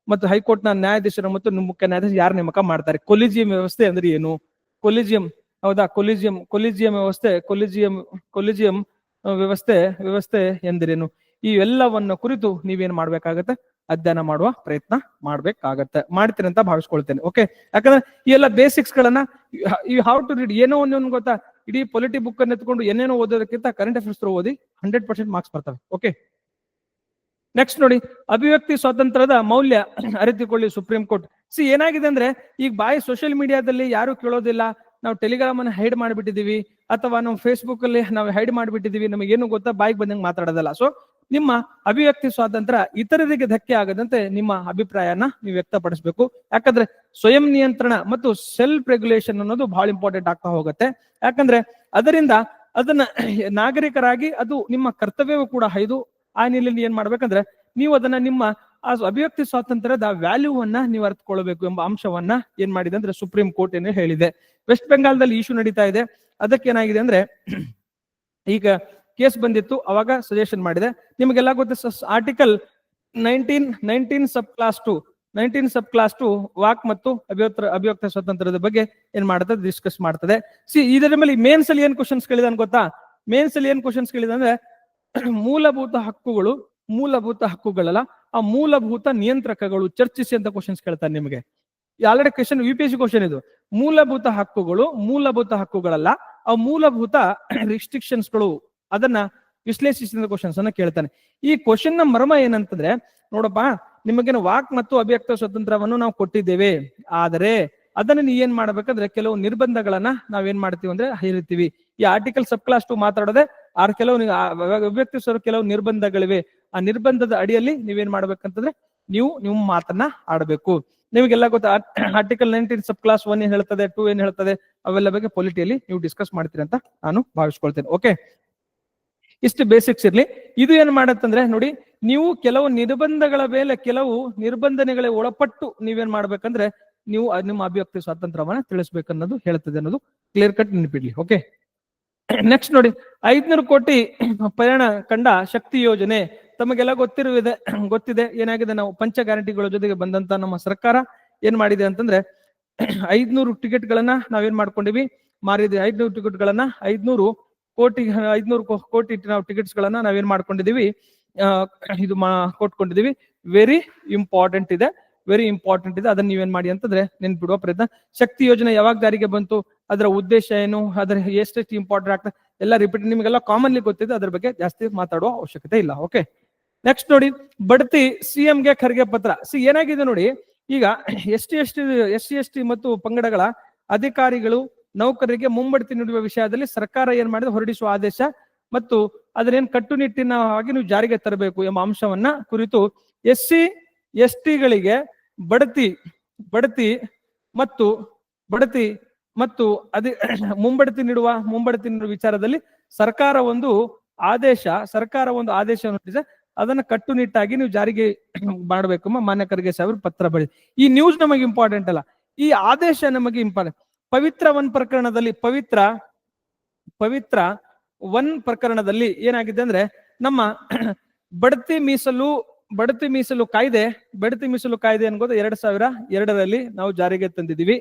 Speaker 1: ಮತ್ತು ಹೈಕೋರ್ಟ್ನ ನ್ಯಾಯಾಧೀಶರು ಮತ್ತು ಮುಖ್ಯ ನ್ಯಾಯಾಧೀಶ ಯಾರು ನೇಮಕ ಮಾಡ್ತಾರೆ? ಕೊಲಿಜಿಯಂ ವ್ಯವಸ್ಥೆ ಅಂದ್ರೆ ಏನು? ಕೊಲಿಜಿಯಂ, ಹೌದಾ? ಕೊಲಿಜಿಯಂ ಕೊಲಿಜಿಯಂ ವ್ಯವಸ್ಥೆ, ಕೊಲಿಜಿಯಂ ಕೊಲಿಜಿಯಂ ವ್ಯವಸ್ಥೆ ವ್ಯವಸ್ಥೆ ಎಂದರೇನು? ಈ ಎಲ್ಲವನ್ನ ಕುರಿತು ನೀವೇನ್ ಮಾಡ್ಬೇಕಾಗತ್ತೆ? ಅಧ್ಯಯನ ಮಾಡುವ ಪ್ರಯತ್ನ ಮಾಡ್ಬೇಕಾಗತ್ತೆ. ಮಾಡ್ತೀನಿ ಅಂತ ಭಾವಿಸ್ಕೊಳ್ತೇನೆ. ಓಕೆ ಯಾಕಂದ್ರೆ ಈ ಎಲ್ಲ ಬೇಸಿಕ್ಸ್ ಗಳನ್ನ ಯು ಹೌ ಟು ರೀಡ್ ಏನೋ ಒಂದು ಗೊತ್ತಾ? ಇಡೀ ಪೊಲಿಟಿ ಬುಕ್ ಅನ್ನು ಎತ್ಕೊಂಡು ಏನೇನೋ ಓದೋದಕ್ಕಿಂತ ಕರೆಂಟ್ ಅಫೇರ್ಸ್ ಓದಿ ಹಂಡ್ರೆಡ್ ಪರ್ಸೆಂಟ್ ಮಾರ್ಕ್ಸ್ ಬರ್ತವೆ. ಓಕೆ ನೆಕ್ಸ್ಟ್ ನೋಡಿ, ಅಭಿವ್ಯಕ್ತಿ ಸ್ವಾತಂತ್ರ್ಯದ ಮೌಲ್ಯ ಅರಿತುಕೊಳ್ಳಿ ಸುಪ್ರೀಂ ಕೋರ್ಟ್. ಸಿ ಏನಾಗಿದೆ ಅಂದ್ರೆ, ಈಗ ಬಾಯಿ ಸೋಷಿಯಲ್ ಮೀಡಿಯಾದಲ್ಲಿ ಯಾರು ಕೇಳೋದಿಲ್ಲ ನಾವು ಟೆಲಿಗ್ರಾಮ್ ಅನ್ನು ಹೈಡ್ ಮಾಡಿಬಿಟ್ಟಿದೀವಿ ಅಥವಾ ನಾವು ಫೇಸ್ಬುಕ್ ಅಲ್ಲಿ ನಾವು ಹೈಡ್ ಮಾಡಿಬಿಟ್ಟಿದೀವಿ ನಮಗೆ ಏನು ಗೊತ್ತಾ, ಬಾಯಿಗೆ ಬಂದಂಗೆ ಮಾತಾಡೋದಲ್ಲ. ಸೊ ನಿಮ್ಮ ಅಭಿವ್ಯಕ್ತಿ ಸ್ವಾತಂತ್ರ್ಯ ಇತರರಿಗೆ ಧಕ್ಕೆ ಆಗದಂತೆ ನಿಮ್ಮ ಅಭಿಪ್ರಾಯನ ನೀವು ವ್ಯಕ್ತಪಡಿಸಬೇಕು. ಯಾಕಂದ್ರೆ ಸ್ವಯಂ ನಿಯಂತ್ರಣ ಮತ್ತು ಸೆಲ್ಫ್ ರೆಗ್ಯುಲೇಷನ್ ಅನ್ನೋದು ಬಹಳ ಇಂಪಾರ್ಟೆಂಟ್ ಆಗ್ತಾ ಹೋಗುತ್ತೆ. ಯಾಕಂದ್ರೆ ಅದರಿಂದ ಅದನ್ನ ನಾಗರಿಕರಾಗಿ ಅದು ನಿಮ್ಮ ಕರ್ತವ್ಯವೂ ಕೂಡ ಹೈದು. ಆ ನಿಲ್ಲಿ ಏನ್ ಮಾಡ್ಬೇಕಂದ್ರೆ, ನೀವು ಅದನ್ನ ನಿಮ್ಮ ಆ ಅಭಿವ್ಯಕ್ತಿ ಸ್ವಾತಂತ್ರ್ಯದ ವ್ಯಾಲ್ಯೂವನ್ನ ನೀವು ಅರ್ಥಕೊಳ್ಬೇಕು ಎಂಬ ಅಂಶವನ್ನ ಏನ್ ಮಾಡಿದೆ ಅಂದ್ರೆ ಸುಪ್ರೀಂ ಕೋರ್ಟ್ ಏನು ಹೇಳಿದೆ. ವೆಸ್ಟ್ ಬೆಂಗಾಲ್ದಲ್ಲಿ ಇಶ್ಯೂ ನಡೀತಾ ಇದೆ. ಅದಕ್ಕೇನಾಗಿದೆ ಅಂದ್ರೆ ಈಗ ಕೇಸ್ ಬಂದಿತ್ತು. ಅವಾಗ ಸಜೆಷನ್ ಮಾಡಿದೆ. ನಿಮಗೆಲ್ಲ ಗೊತ್ತ article nineteen nineteen sub clause two nineteen sub clause two walk ಮತ್ತು ಅಭಿವ್ಯಕ್ತ ಅಭಿವ್ಯಕ್ತ ಸ್ವಾತಂತ್ರ್ಯದ ಬಗ್ಗೆ ಏನ್ ಮಾಡ್ತದೆ ಡಿಸ್ಕಸ್ ಮಾಡ್ತದೆ. ಸಿ ಇದರ ಮೇಲೆ ಮೇನ್ಸ್ ಅಲ್ಲಿ ಏನ್ ಕ್ವಶನ್ಸ್ ಕೇಳಿದೆ ಗೊತ್ತಾ? ಮೇನ್ಸ್ ಅಲ್ಲಿ ಏನ್ ಕ್ವಶನ್ಸ್ ಕೇಳಿದೆ ಅಂದ್ರೆ ಮೂಲಭೂತ ಹಕ್ಕುಗಳು, ಮೂಲಭೂತ ಹಕ್ಕುಗಳಲ್ಲ ಆ ಮೂಲಭೂತ ನಿಯಂತ್ರಕಗಳು ಚರ್ಚಿಸಿ ಅಂತ ಕ್ವಶನ್ಸ್ ಕೇಳ್ತಾರೆ ನಿಮಗೆ. Already question U P S C question ಇದು. ಮೂಲಭೂತ ಹಕ್ಕುಗಳು, ಮೂಲಭೂತ ಹಕ್ಕುಗಳಲ್ಲ, ಆ ಮೂಲಭೂತ ರಿಸ್ಟ್ರಿಕ್ಷನ್ಸ್ಗಳು ಅದನ್ನ ವಿಶ್ಲೇಷಿಸಿದ ಕ್ವಶನ್ಸ್ ಅನ್ನ ಕೇಳ್ತಾನೆ. ಈ ಕ್ವಶನ್ನ ಮರ್ಮ ಏನಂತಂದ್ರೆ, ನೋಡಪ್ಪ, ನಿಮಗೇನು ವಾಕ್ ಮತ್ತು ಅಭಿವ್ಯಕ್ತ ಸ್ವಾತಂತ್ರ್ಯವನ್ನು ನಾವು ಕೊಟ್ಟಿದ್ದೇವೆ. ಆದರೆ ಅದನ್ನ ನೀ ಏನ್ ಮಾಡ್ಬೇಕಂದ್ರೆ, ಕೆಲವು ನಿರ್ಬಂಧಗಳನ್ನ ನಾವೇನ್ ಮಾಡ್ತೀವಿ ಅಂದ್ರೆ ಹೇರಿರ್ತೀವಿ. ಈ ಆರ್ಟಿಕಲ್ ಸಬ್ ಕ್ಲಾಸ್ ಟು ಮಾತಾಡೋದೆ, ಆರ್ ಕೆಲವು ಅಭಿವ್ಯಕ್ತಿ ಕೆಲವು ನಿರ್ಬಂಧಗಳಿವೆ. ಆ ನಿರ್ಬಂಧದ ಅಡಿಯಲ್ಲಿ ನೀವೇನ್ ಮಾಡ್ಬೇಕಂತಂದ್ರೆ ನೀವು ನಿಮ್ಮ ಮಾತನ್ನ ಆಡಬೇಕು. ನಿಮಗೆಲ್ಲ ಗೊತ್ತಾ article nineteen sub clause one ಏನ್ ಹೇಳ್ತದೆ ಟೂ ಏನ್ ಹೇಳ್ತದೆ, ಅವೆಲ್ಲ ಬಗ್ಗೆ ಪೊಲಿಟಿಯಲ್ಲಿ ನೀವು ಡಿಸ್ಕಸ್ ಮಾಡ್ತೀರಿ ಅಂತ ನಾನು ಭಾವಿಸ್ಕೊಳ್ತೇನೆ. ಓಕೆ ಇಷ್ಟು ಬೇಸಿಕ್ಸ್ ಇರ್ಲಿ. ಇದು ಏನ್ ಮಾಡತ್ತಂದ್ರೆ ನೋಡಿ, ನೀವು ಕೆಲವು ನಿರ್ಬಂಧಗಳ ಮೇಲೆ ಕೆಲವು ನಿರ್ಬಂಧನೆಗಳಿಗೆ ಒಳಪಟ್ಟು ನೀವೇನ್ ಮಾಡ್ಬೇಕಂದ್ರೆ ನೀವು ನಿಮ್ಮ ಅಭಿವ್ಯಕ್ತಿ ಸ್ವಾತಂತ್ರ್ಯವನ್ನ ತಿಳಿಸ್ಬೇಕನ್ನೋದು ಹೇಳ್ತದೆ ಅನ್ನೋದು ಕ್ಲಿಯರ್ ಕಟ್ ನೆನಪಿಡ್ಲಿ. ಓಕೆ ನೆಕ್ಸ್ಟ್ ನೋಡಿ, ಐದ್ನೂರು ಕೋಟಿ ಪ್ರಯಾಣ ಕಂಡ ಶಕ್ತಿ ಯೋಜನೆ ತಮಗೆಲ್ಲ ಗೊತ್ತಿರುವಿದೆ, ಗೊತ್ತಿದೆ, ಏನಾಗಿದೆ, ನಾವು ಪಂಚ ಗ್ಯಾರಂಟಿಗಳ ಜೊತೆಗೆ ಬಂದಂತ ನಮ್ಮ ಸರ್ಕಾರ ಏನ್ ಮಾಡಿದೆ ಅಂತಂದ್ರೆ ಐದ್ನೂರು ಟಿಕೆಟ್ ಗಳನ್ನ ನಾವೇನ್ ಮಾಡ್ಕೊಂಡಿವಿ, ಮಾರಿದ್ವಿ. ಐದ್ನೂರು ಟಿಕೆಟ್ ಗಳನ್ನ ಐದ್ನೂರು ಕೋಟಿ ಐದ್ನೂರು ಕೋಟಿ ನಾವು ಟಿಕೆಟ್ಸ್ ಗಳನ್ನ ನಾವೇನ್ ಮಾಡ್ಕೊಂಡಿದೀವಿ ಇದು ಮಾ, ಕೊಟ್ಕೊಂಡಿದೀವಿ. ವೆರಿ ಇಂಪಾರ್ಟೆಂಟ್ ಇದೆ ವೆರಿ ಇಂಪಾರ್ಟೆಂಟ್ ಇದೆ. ಅದನ್ನ ನೀವೇನ್ ಮಾಡಿ ಅಂತಂದ್ರೆ ನೆನ್ಪಿಡುವ ಪ್ರಯತ್ನ. ಶಕ್ತಿ ಯೋಜನೆ ಯಾವಾಗ ಜಾರಿಗೆ ಬಂತು, ಅದರ ಉದ್ದೇಶ ಏನು, ಅದರ ಎಷ್ಟೆಷ್ಟು ಇಂಪಾರ್ಟೆಂಟ್ ಆಗ್ತದೆ ಎಲ್ಲ ರಿಪೀಟ್ ನಿಮಗೆಲ್ಲ ಕಾಮನ್ಲಿ ಗೊತ್ತಿದೆ, ಅದ್ರ ಬಗ್ಗೆ ಜಾಸ್ತಿ ಮಾತಾಡುವ ಅವಶ್ಯಕತೆ ಇಲ್ಲ ಓಕೆ ನೆಕ್ಸ್ಟ್ ನೋಡಿ, ಬಡ್ತಿ ಸಿಎಂಗೆ ಖರ್ಗೆ ಪತ್ರ. ಸಿ ಏನಾಗಿದೆ ನೋಡಿ, ಈಗ S T S T, S C, S T ಮತ್ತು ಪಂಗಡಗಳ ಅಧಿಕಾರಿಗಳು, ನೌಕರರಿಗೆ ಮುಂಬಡ್ತಿ ನೀಡುವ ವಿಷಯದಲ್ಲಿ ಸರ್ಕಾರ ಏನ್ ಮಾಡಿದೆ? ಹೊರಡಿಸುವ ಆದೇಶ ಮತ್ತು ಅದನ್ನೇನ್ ಕಟ್ಟುನಿಟ್ಟಿನವಾಗಿ ನೀವು ಜಾರಿಗೆ ತರಬೇಕು ಎಂಬ ಅಂಶವನ್ನ ಕುರಿತು ಎಸ್ ಸಿ, ಎಸ್ ಟಿಗಳಿಗೆ ಬಡ್ತಿ ಬಡ್ತಿ ಮತ್ತು ಬಡ್ತಿ ಮತ್ತು ಅದೇ ಮುಂಬಡ್ತಿ ನೀಡುವ ಮುಂಬಡ್ತಿ ನೀಡುವ ವಿಚಾರದಲ್ಲಿ ಸರ್ಕಾರ ಒಂದು ಆದೇಶ, ಸರ್ಕಾರ ಒಂದು ಆದೇಶ ಹೊರಡಿಸಿದೆ. ಅದನ್ನ ಕಟ್ಟುನಿಟ್ಟಾಗಿ ನೀವು ಜಾರಿಗೆ ಮಾಡಬೇಕು ಎಂಬ ಮಾನ್ಯ ಖರ್ಗೆ ಸಾಹೇಬರು ಪತ್ರ ಬಳಿ ಈ ನ್ಯೂಸ್ ನಮಗೆ ಇಂಪಾರ್ಟೆಂಟ್ ಅಲ್ಲ. ಈ ಆದೇಶ ನಮಗೆ ಇಂಪಾರ್ಟೆಂಟ್ ಪವಿತ್ರ ಒನ್ ಪ್ರಕರಣದಲ್ಲಿ ಪವಿತ್ರ ಪವಿತ್ರ ಒನ್ ಪ್ರಕರಣದಲ್ಲಿ ಏನಾಗಿದೆ ಅಂದ್ರೆ ನಮ್ಮ ಬಡ್ತಿ ಮೀಸಲು ಬಡ್ತಿ ಮೀಸಲು ಕಾಯ್ದೆ, ಬಡ್ತಿ ಮೀಸಲು ಕಾಯ್ದೆ ಅನ್ಬೋದು ಎರಡ್ ಸಾವಿರ ಎರಡರಲ್ಲಿ ನಾವು ಜಾರಿಗೆ ತಂದಿದೀವಿ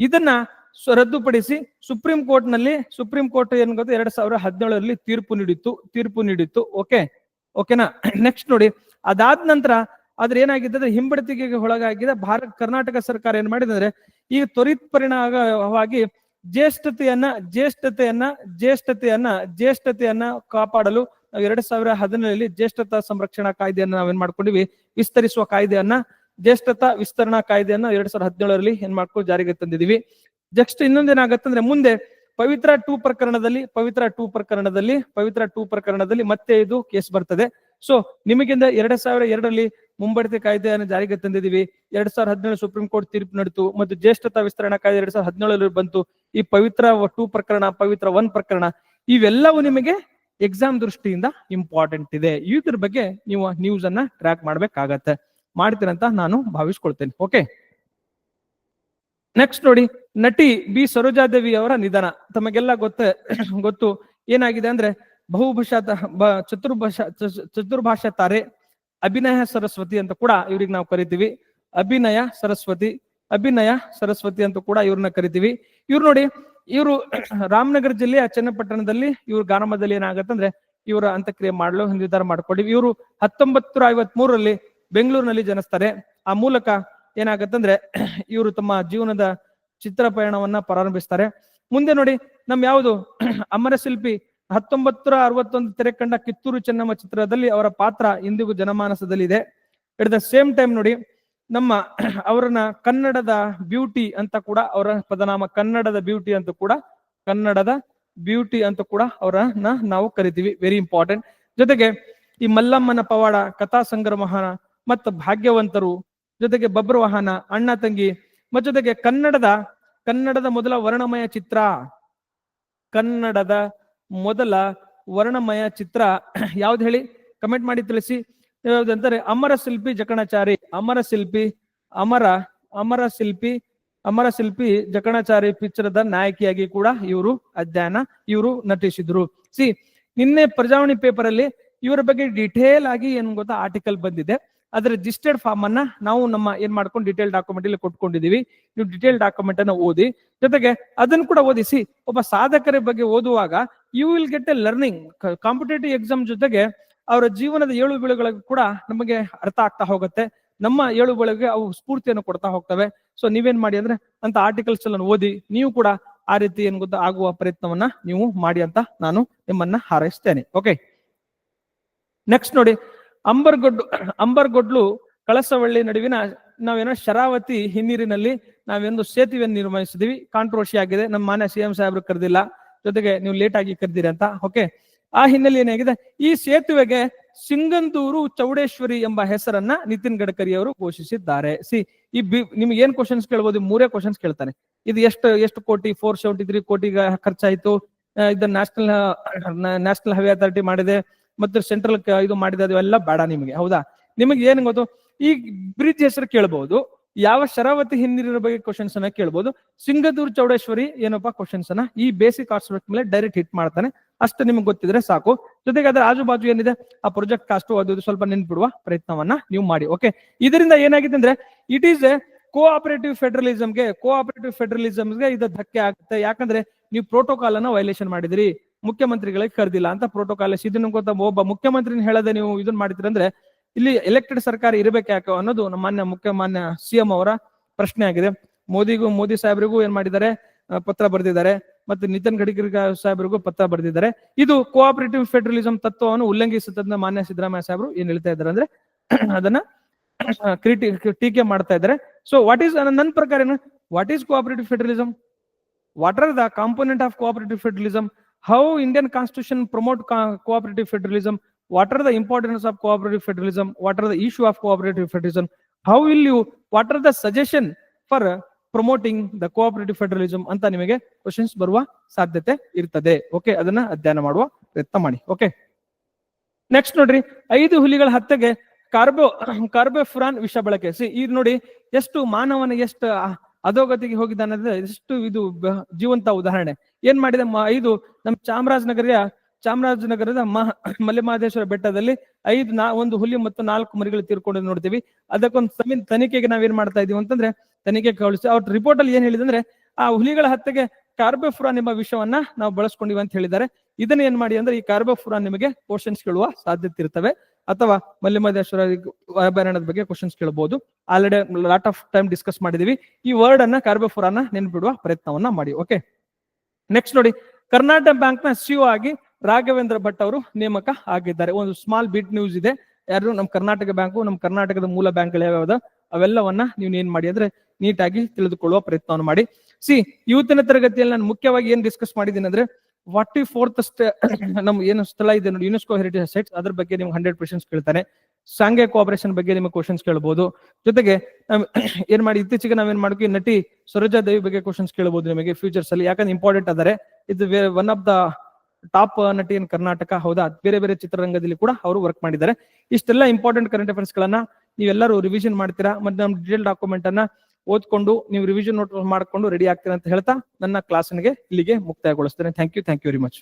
Speaker 1: ಇದನ್ನ ರದ್ದುಪಡಿಸಿ ಸುಪ್ರೀಂ ಕೋರ್ಟ್ನಲ್ಲಿ ಸುಪ್ರೀಂ ಕೋರ್ಟ್ ಏನ್ ಗೊತ್ತು ಎರಡ್ ಸಾವಿರ ಹದಿನೇಳರಲ್ಲಿ ತೀರ್ಪು ನೀಡಿತ್ತು ತೀರ್ಪು ನೀಡಿತ್ತು ಓಕೆ ಓಕೆನಾ ನೆಕ್ಸ್ಟ್ ನೋಡಿ. ಅದಾದ ನಂತರ ಆದ್ರೆ ಏನಾಗಿದ್ದಂದ್ರೆ ಹಿಂಬಡತಿಗೆ ಒಳಗಾಗಿದ್ದ ಭಾರತ, ಕರ್ನಾಟಕ ಸರ್ಕಾರ ಏನ್ ಮಾಡಿದೆ ಅಂದ್ರೆ ಈ ತ್ವರಿತ ಪರಿಣಾಮವಾಗಿ ಜ್ಯೇಷ್ಠತೆಯನ್ನ ಜ್ಯೇಷ್ಠತೆಯನ್ನ ಜ್ಯೇಷ್ಠತೆಯನ್ನ ಜ್ಯೇಷ್ಠತೆಯನ್ನ ಕಾಪಾಡಲು ನಾವು ಎರಡ್ ಸಾವಿರ ಹದಿನೇಳರಲ್ಲಿ ಜ್ಯೇಷ್ಠತಾ ಸಂರಕ್ಷಣಾ ಕಾಯ್ದೆಯನ್ನ ನಾವೇನ್ ಮಾಡ್ಕೊಂಡಿವಿ? ವಿಸ್ತರಿಸುವ ಕಾಯ್ದೆಯನ್ನ, ಜ್ಯೇಷ್ಠತಾ ವಿಸ್ತರಣಾ ಕಾಯ್ದೆಯನ್ನ ಎರಡ್ ಸಾವಿರದ ಹದಿನೇಳರಲ್ಲಿ ಏನ್ ಮಾಡ್ಕೊಂಡು ಜಾರಿಗೆ ತಂದಿದೀವಿ. ಜಸ್ಟ್ ಇನ್ನೊಂದೇನಾಗತ್ತಂದ್ರೆ ಮುಂದೆ ಪವಿತ್ರ ಟೂ ಪ್ರಕರಣದಲ್ಲಿ, ಪವಿತ್ರ ಟೂ ಪ್ರಕರಣದಲ್ಲಿ, ಪವಿತ್ರ ಟೂ ಪ್ರಕರಣದಲ್ಲಿ ಮತ್ತೆ ಇದು ಕೇಸ್ ಬರ್ತದೆ. ಸೊ ನಿಮಗಿಂದ ಎರಡ್ ಸಾವಿರ ಎರಡರಲ್ಲಿ ಮುಂಬಡ್ತಿ ಕಾಯ್ದೆಯನ್ನು ಜಾರಿಗೆ ತಂದಿದ್ದೀವಿ. ಎರಡ್ ಸಾವಿರದ ಹದಿನೇಳು ಸುಪ್ರೀಂ ಕೋರ್ಟ್ ತೀರ್ಪು ನಡೆತು ಮತ್ತು ಜ್ಯೇಷ್ಠತಾ ವಿಸ್ತರಣಾ ಕಾಯ್ದೆ ಎರಡ್ ಸಾವಿರದ ಹದಿನೇಳರಲ್ಲಿ ಬಂತು. ಈ ಪವಿತ್ರ ಟೂ ಪ್ರಕರಣ, ಪವಿತ್ರ ಒನ್ ಪ್ರಕರಣ, ಇವೆಲ್ಲವೂ ನಿಮಗೆ ಎಕ್ಸಾಮ್ ದೃಷ್ಟಿಯಿಂದ ಇಂಪಾರ್ಟೆಂಟ್ ಇದೆ. ಇದ್ರ ಬಗ್ಗೆ ನೀವು ನ್ಯೂಸ್ ಅನ್ನ ಟ್ರ್ಯಾಕ್ ಮಾಡ್ಬೇಕಾಗತ್ತೆ. ಮಾಡ್ತೀರಂತ ನಾನು ಭಾವಿಸ್ಕೊಳ್ತೇನೆ. ಓಕೆ ನೆಕ್ಸ್ಟ್ ನೋಡಿ ನಟಿ ಬಿ ಸರೋಜಾದೇವಿ ಅವರ ನಿಧನ. ತಮಗೆಲ್ಲ ಗೊತ್ತ, ಗೊತ್ತು ಏನಾಗಿದೆ ಅಂದ್ರೆ ಬಹುಭಾಷಾ ಚತುರ್ಭಾಷಾ ಚತುರ್ಭಾಷಾ ತಾರೆ ಅಭಿನಯ ಸರಸ್ವತಿ ಅಂತ ಕೂಡ ಇವ್ರಿಗೆ ನಾವು ಕರಿತೀವಿ. ಅಭಿನಯ ಸರಸ್ವತಿ ಅಭಿನಯ ಸರಸ್ವತಿ ಅಂತ ಕೂಡ ಇವ್ರನ್ನ ಕರಿತೀವಿ. ಇವ್ರು ನೋಡಿ, ಇವರು ರಾಮನಗರ ಜಿಲ್ಲೆಯ ಚನ್ನಪಟ್ಟಣದಲ್ಲಿ ಇವ್ರ ಗ್ರಾಮದಲ್ಲಿ ಏನಾಗತ್ತಂದ್ರೆ ಇವರ ಅಂತ್ಯಕ್ರಿಯೆ ಮಾಡಲು, ನಿರ್ಧಾರ ಮಾಡ್ಕೊಂಡಿವಿ ಇವರು ಹತ್ತೊಂಬತ್ತು ಐವತ್ ಮೂರರಲ್ಲಿ ಬೆಂಗಳೂರಿನಲ್ಲಿ ಜನಿಸ್ತಾರೆ. ಆ ಮೂಲಕ ಏನಾಗತ್ತಂದ್ರೆ ಇವರು ತಮ್ಮ ಜೀವನದ ಚಿತ್ರ ಪಯಣವನ್ನ ಪ್ರಾರಂಭಿಸ್ತಾರೆ. ಮುಂದೆ ನೋಡಿ ನಮ್ ಯಾವುದು? ಅಮರ ಶಿಲ್ಪಿ ಹತ್ತೊಂಬತ್ತರ ಅರವತ್ತೊಂದು ತೆರೆ ಕಂಡ ಕಿತ್ತೂರು ಚೆನ್ನಮ್ಮ ಚಿತ್ರದಲ್ಲಿ ಅವರ ಪಾತ್ರ ಇಂದಿಗೂ ಜನಮಾನಸದಲ್ಲಿ ಇದೆ ಎಟ್ ದ ಸೇಮ್ ಟೈಮ್ ನೋಡಿ ನಮ್ಮ ಅವರನ್ನ ಕನ್ನಡದ ಬ್ಯೂಟಿ ಅಂತ ಕೂಡ ಅವರ ಪದನಾಮ ಕನ್ನಡದ ಬ್ಯೂಟಿ ಅಂತ ಕೂಡ ಕನ್ನಡದ ಬ್ಯೂಟಿ ಅಂತ ಕೂಡ ಅವರನ್ನ ನಾವು ಕರಿತೀವಿ. ವೆರಿ ಇಂಪಾರ್ಟೆಂಟ್ ಜೊತೆಗೆ ಈ ಮಲ್ಲಮ್ಮನ ಪವಾಡ ಕಥಾ ಸಂಗ್ರಹ ಮತ್ತು ಭಾಗ್ಯವಂತರು ಜೊತೆಗೆ ಬಬ್ರವಾಹನ ಅಣ್ಣ ತಂಗಿ ಜೊತೆಗೆ ಕನ್ನಡದ ಕನ್ನಡದ ಮೊದಲ ವರ್ಣಮಯ ಚಿತ್ರ. ಕನ್ನಡದ ಮೊದಲ ವರ್ಣಮಯ ಚಿತ್ರ. ಯಾವ್ದು ಹೇಳಿ? ಕಮೆಂಟ್ ಮಾಡಿ ತಿಳಿಸಿ. ಯಾವ್ದಂತಾರೆ ಅಮರ ಶಿಲ್ಪಿ ಜಕಣಾಚಾರಿ, ಅಮರ ಶಿಲ್ಪಿ, ಅಮರ ಅಮರ ಶಿಲ್ಪಿ ಅಮರ ಶಿಲ್ಪಿ ಜಕಣಾಚಾರಿ ಪಿಕ್ಚರ್ದ ನಾಯಕಿಯಾಗಿ ಕೂಡ ಇವರು ಅಧ್ಯಯನ ಇವರು ನಟಿಸಿದ್ರು. ಸಿ, ನಿನ್ನೆ ಪ್ರಜಾವಣಿ ಪೇಪರ್ ಅಲ್ಲಿ ಇವರ ಬಗ್ಗೆ ಡಿಟೇಲ್ ಆಗಿ ಏನ್ ಗೊತ್ತಾ ಆರ್ಟಿಕಲ್ ಬಂದಿದೆ. ಅದರ ರಿಜಿಸ್ಟರ್ಡ್ ಫಾರ್ಮ್ ಅನ್ನ ನಾವು ನಮ್ಮ ಏನ್ ಮಾಡ್ಕೊಂಡು ಡಿಟೇಲ್ ಡಾಕ್ಯುಮೆಂಟ್ ಇಲ್ಲಿ ಕೊಟ್ಕೊಂಡಿದೀವಿ. ನೀವು ಡಿಟೇಲ್ ಡಾಕ್ಯುಮೆಂಟ್ ಅನ್ನ ಓದಿ, ಜೊತೆಗೆ ಅದನ್ನು ಕೂಡ ಓದಿಸಿ, ಒಬ್ಬ ಸಾಧಕರ ಬಗ್ಗೆ ಓದುವಾಗ you will get a learning competitive exam ಜೊತೆಗೆ ಅವರ ಜೀವನದ ಏಳು ಬೀಳುಗಳಿಗೆ ಕೂಡ ನಮಗೆ ಅರ್ಥ ಆಗ್ತಾ ಹೋಗುತ್ತೆ. ನಮ್ಮ ಏಳು ಬೆಳಗ್ಗೆ ಅವು ಸ್ಫೂರ್ತಿಯನ್ನು ಕೊಡ್ತಾ ಹೋಗ್ತವೆ. ಸೊ ನೀವೇನ್ ಮಾಡಿ ಅಂದ್ರೆ ಅಂತ ಆರ್ಟಿಕಲ್ಸ್ ಎಲ್ಲ ಓದಿ, ನೀವು ಕೂಡ ಆ ರೀತಿ ಏನ್ ಗೊತ್ತಾ ಆಗುವ ಪ್ರಯತ್ನವನ್ನ ನೀವು ಮಾಡಿ ಅಂತ ನಾನು ನಿಮ್ಮನ್ನ ಹಾರೈಸ್ತೇನೆ. ಓಕೆ ನೆಕ್ಸ್ಟ್ ನೋಡಿ ಅಂಬರ್ಗೊಡ್ಡು, ಅಂಬರ್ಗೊಡ್ಲು ಕಳಸವಳ್ಳಿ ನಡುವಿನ ನಾವೇನೋ ಶರಾವತಿ ಹಿನ್ನೀರಿನಲ್ಲಿ ನಾವೇನು ಸೇತುವೆಯನ್ನು ನಿರ್ಮಿಸಿದ್ವಿ. ಕಾಂಟ್ರವರ್ಸಿ ಆಗಿದೆ. ನಮ್ಮ ಮಾನ್ಯ ಸಿ ಎಂ ಸಾಹೇಬ್ರು ಕರೆದಿಲ್ಲ. ಜೊತೆಗೆ ನೀವು ಲೇಟ್ ಆಗಿ ಕರೆದಿರಿ ಅಂತ. ಓಕೆ ಆ ಹಿನ್ನೆಲೆ ಏನಾಗಿದೆ? ಈ ಸೇತುವೆಗೆ ಸಿಂಗಂದೂರು ಚೌಡೇಶ್ವರಿ ಎಂಬ ಹೆಸರನ್ನ ನಿತಿನ್ ಗಡ್ಕರಿ ಅವರು ಘೋಷಿಸಿದ್ದಾರೆ. ಸಿ ಈ ಬಿ, ನಿಮ್ಗೆ ಏನ್ ಕ್ವಶನ್ಸ್ ಕೇಳ್ಬೋದು? ಮೂರೇ ಕ್ವಶನ್ಸ್ ಕೇಳ್ತಾನೆ. ಇದು ಎಷ್ಟು ಎಷ್ಟು ಕೋಟಿ? ಫೋರ್ ಸೆವೆಂಟಿ ತ್ರೀ ಕೋಟಿಗೆ ಖರ್ಚಾಯ್ತು. ಇದನ್ನ ನ್ಯಾಷನಲ್ ನ್ಯಾಷನಲ್ ಹೈವೇ ಅಥಾರಿಟಿ ಮಾಡಿದೆ. ಮತ್ತು ಸೆಂಟ್ರಲ್ ಇದು ಮಾಡಿದ ಅದೆಲ್ಲ ಬೇಡ ನಿಮಗೆ, ಹೌದಾ? ನಿಮಗೆ ಏನ್ ಗೊತ್ತು? ಈ ಬ್ರಿಡ್ಜ್ ಹೆಸರು ಕೇಳಬಹುದು ಯಾವ ಶರಾವತಿ ಹಿನ್ನೀರಿನ ಬಗ್ಗೆ ಕ್ವಶನ್ಸ್ ಅನ್ನ ಕೇಳ್ಬೋದು, ಸಿಂಗದೂರ್ ಚೌಡೇಶ್ವರಿ ಏನಪ್ಪಾ ಕ್ವಶನ್ಸ್ ಅನ್ನ, ಈ ಬೇಸಿಕ್ ಆಸ್ಪೆಕ್ಟ್ ಮೇಲೆ ಡೈರೆಕ್ಟ್ ಹಿಟ್ ಮಾಡ್ತಾನೆ. ಅಷ್ಟು ನಿಮ್ಗೆ ಗೊತ್ತಿದ್ರೆ ಸಾಕು. ಜೊತೆಗೆ ಅದರ ಆಜು ಬಾಜು ಏನಿದೆ? ಆ ಪ್ರೊಜೆಕ್ಟ್ ಕಾಸ್ಟ್ ಅದು ಸ್ವಲ್ಪ ನೆನ್ಪಿಡುವ ಪ್ರಯತ್ನವನ್ನ ನೀವು ಮಾಡಿ ಓಕೆ ಇದರಿಂದ ಏನಾಗಿದೆ ಅಂದ್ರೆ ಇಟ್ ಈಸ್ ಎ ಕೋಆಪರೇಟಿವ್ ಫೆಡರಲಿಸಮ್ಗೆ ಕೋಆಪರೇಟಿವ್ ಫೆಡರಲಿಸಮ್ಗೆ ಇದು ಧಕ್ಕೆ ಆಗುತ್ತೆ. ಯಾಕಂದ್ರೆ, ನೀವು ಪ್ರೋಟೋಕಾಲ್ ಅನ್ನ ವೈಲೇಷನ್ ಮಾಡಿದಿರಿ. ಮುಖ್ಯಮಂತ್ರಿಗಳಿಗೆ ಕರೆದಿಲ್ಲ ಅಂತ ಪ್ರೋಟೋಕಾಲ್ ಇದನ್ನು ಒಬ್ಬ ಮುಖ್ಯಮಂತ್ರಿನ ಹೇಳದೆ ನೀವು ಇದನ್ನ ಮಾಡಿದ್ರೆ ಅಂದ್ರೆ ಇಲ್ಲಿ ಎಲೆಕ್ಟೆಡ್ ಸರ್ಕಾರ ಇರಬೇಕು ಯಾಕೆ ಅನ್ನೋದು ನಮ್ಮ ಮಾನ್ಯ ಮುಖ್ಯ ಮಾನ್ಯ ಸಿಎಂ ಅವರ ಪ್ರಶ್ನೆ ಆಗಿದೆ. ಮೋದಿಗೂ ಮೋದಿ ಸಾಹೇಬರಿಗೂ ಏನ್ ಮಾಡಿದ್ದಾರೆ? ಪತ್ರ ಬರೆದಿದ್ದಾರೆ ಮತ್ತು ನಿತಿನ್ ಗಡ್ಕರಿ ಸಾಹೇಬರಿಗೂ ಪತ್ರ ಬರೆದಿದ್ದಾರೆ. ಇದು ಕೋಆಪರೇಟಿವ್ ಫೆಡರಲಿಸಂ ತತ್ವವನ್ನು ಉಲ್ಲಂಘಿಸುತ್ತದೆ ಮಾನ್ಯ ಸಿದ್ದರಾಮಯ್ಯ ಸಾಹೇಬ್ರು ಏನ್ ಹೇಳ್ತಾ ಇದ್ದಾರೆ ಅಂದ್ರೆ ಅದನ್ನ ಕ್ರಿಟಿ ಟೀಕೆ ಮಾಡ್ತಾ ಇದ್ದಾರೆ. ಸೊ ವಾಟ್ ಈಸ್ ನನ್ನ ಪ್ರಕಾರ ಏನು what is cooperative federalism what are the component of cooperative federalism Indian constitution promote co cooperative federalism, what are the importance of cooperative federalism what are the issue of cooperative federalism how will you what are the suggestion for uh, promoting the cooperative federalism ಅಂತ ನಿಮಗೆ questions ಬರುವ ಸಾಧ್ಯತೆ ಇರ್ತದೆ okay ಅದನ್ನ ಅಧ್ಯಯನ ಮಾಡುವ ಪ್ರಯತ್ನ ಮಾಡಿ ಓಕೆ ನೆಕ್ಸ್ಟ್ ನೋಡ್ರಿ ಐದು ಹುಲಿಗಳ ಹತ್ಯೆಗೆ ಕಾರ್ಬೋ ಕಾರ್ಬೋಫುರಾನ್ ವಿಷ ಬಳಕೆ ಸಿ ಈಗ ನೋಡಿ ಎಷ್ಟು ಮಾನವನ ಎಷ್ಟು ಅಧೋಗತಿಗೆ ಹೋಗಿದ್ದಾನೆ ಅಂದ್ರೆ ಎಷ್ಟು ಇದು ಜೀವಂತ ಉದಾಹರಣೆ. ಏನ್ ಮಾಡಿದ ಐದು ನಮ್ಮ ಚಾಮರಾಜನಗರ ಚಾಮರಾಜನಗರದ ಮಹ ಮಲೆಮಹದೇಶ್ವರ ಬೆಟ್ಟದಲ್ಲಿ ಐದು ನಾ ಒಂದು ಹುಲಿ ಮತ್ತು ನಾಲ್ಕು ಮರಿಗಳು ತೀರ್ಕೊಂಡು ನೋಡ್ತೀವಿ. ಅದಕ್ಕೊಂದು ಸಮೀನ್ ತನಿಖೆಗೆ ನಾವೇನ್ ಮಾಡ್ತಾ ಇದೀವಿ ಅಂತಂದ್ರೆ ತನಿಖೆ ಕಳಿಸಿ ಅವ್ರ ರಿಪೋರ್ಟ್ ಅಲ್ಲಿ ಏನ್ ಹೇಳಿದಂದ್ರೆ ಆ ಹುಲಿಗಳ ಹತ್ಯೆಗೆ ಕಾರ್ಬೋಫುರಾನ್ ಎಂಬ ವಿಷವನ್ನ ನಾವು ಬಳಸ್ಕೊಂಡಿವಿ ಅಂತ ಹೇಳಿದ್ದಾರೆ. ಇದನ್ನ ಏನ್ ಮಾಡಿ ಅಂದ್ರೆ ಈ ಕಾರ್ಬೋಫುರಾನ್ ನಿಮಗೆ ಪೋರ್ಷನ್ಸ್ ಕೇಳುವ ಸಾಧ್ಯತೆ ಇರ್ತವೆ. ಅಥವಾ ಮಲ್ಲಿಮಹದೇಶ್ವರ ಅಭಯಾರಣ್ಯದ ಬಗ್ಗೆ ಕ್ವಶನ್ಸ್ ಕೇಳಬಹುದು already lot of time discuss ಮಾಡಿದೀವಿ. ಈ ವರ್ಡ್ ಅನ್ನ ಕಾರ್ಬೋಫುರಾನ ನೆನ್ಪಿಡುವ ಪ್ರಯತ್ನವನ್ನ ಮಾಡಿ ಓಕೆ ನೆಕ್ಸ್ಟ್ ನೋಡಿ, ಕರ್ನಾಟಕ ಬ್ಯಾಂಕ್ನ ಸಿಒ ಆಗಿ ರಾಘವೇಂದ್ರ ಭಟ್ ಅವರು ನೇಮಕ ಆಗಿದ್ದಾರೆ. ಒಂದು ಸ್ಮಾಲ್ ಬಿಟ್ ನ್ಯೂಸ್ ಇದೆ. ಯಾರು ನಮ್ಮ ಕರ್ನಾಟಕ ಬ್ಯಾಂಕು, ನಮ್ಮ ಕರ್ನಾಟಕದ ಮೂಲ ಬ್ಯಾಂಕ್ಗಳು ಯಾವ್ಯಾವ ಅವೆಲ್ಲವನ್ನ ನೀವು ಏನ್ ಮಾಡಿ ಅಂದ್ರೆ ನೀಟಾಗಿ ತಿಳಿದುಕೊಳ್ಳುವ ಪ್ರಯತ್ನವನ್ನು ಮಾಡಿ. ಸಿ ಇವತ್ತಿನ ತರಗತಿಯಲ್ಲಿ ನಾನು ಮುಖ್ಯವಾಗಿ ಏನ್ ಡಿಸ್ಕಸ್ ಮಾಡಿದ್ದೀನಿ ಅಂದ್ರೆ ಫಾರ್ಟಿ ಫೋರ್ತ್ ನಮ್ ಏನು ಸ್ಥಳ ಇದೆ ನೋಡಿ ಯುನೆಸ್ಕೋ ಹೆರಿಟೇಜ್ ಸೈಟ್ಸ್ ಅದ್ರ ಬಗ್ಗೆ ನಿಮ್ಗೆ ಹಂಡ್ರೆಡ್ ಕ್ವಶನ್ಸ್ ಕೇಳ್ತಾನೆ. ಸಾಂಘ್ಯ ಕೋಆಪರೇಷನ್ ಬಗ್ಗೆ ನಿಮಗೆ ಕ್ವಶನ್ಸ್ ಕೇಳ್ಬೋದು. ಜೊತೆಗೆ ಏನ್ ಮಾಡಿ, ಇತ್ತೀಚೆಗೆ ನಾವೇನ್ ಮಾಡ್ತೀವಿ, ನಟಿ ಸರೋಜಾ ದೇವಿ ಬಗ್ಗೆ ಕ್ವಶನ್ಸ್ ಕೇಳ್ಬೋದು ನಿಮಗೆ ಫ್ಯೂಚರ್ಸ್ ಅಲ್ಲಿ. ಯಾಕಂದ್ರೆ ಇಂಪಾರ್ಟೆಂಟ್ ಆದರೆ, ಇದು ಒನ್ ಆಫ್ ದ ಟಾಪ್ ನಟಿ ಇನ್ ಕರ್ನಾಟಕ ಹೌದಾ? ಬೇರೆ ಬೇರೆ ಚಿತ್ರರಂಗದಲ್ಲಿ ಕೂಡ ಅವರು ವರ್ಕ್ ಮಾಡಿದ್ದಾರೆ. ಇಷ್ಟೆಲ್ಲ ಇಂಪಾರ್ಟೆಂಟ್ ಕರೆಂಟ್ ಅಫೇರ್ಸ್ ಗಳನ್ನ ನೀವೆಲ್ಲರೂ ರಿವಿಷನ್ ಮಾಡ್ತೀರಾ? ಮತ್ತೆ ನಮ್ಮ ಡಿಟೇಲ್ ಡಾಕ್ಯುಮೆಂಟ್ ಅನ್ನ ಓದ್ಕೊಂಡು ನೀವು ರಿವಿಷನ್ ನೋಟ್ ಮಾಡ್ಕೊಂಡು ರೆಡಿ ಆಗ್ತೀರಾ ಅಂತ ಹೇಳ್ತಾ ನನ್ನ ಕ್ಲಾಸ್ನಿಗೆ ಇಲ್ಲಿಗೆ ಮುಕ್ತಾಯಗೊಳಿಸ್ತೇನೆ. Thank you thank you very much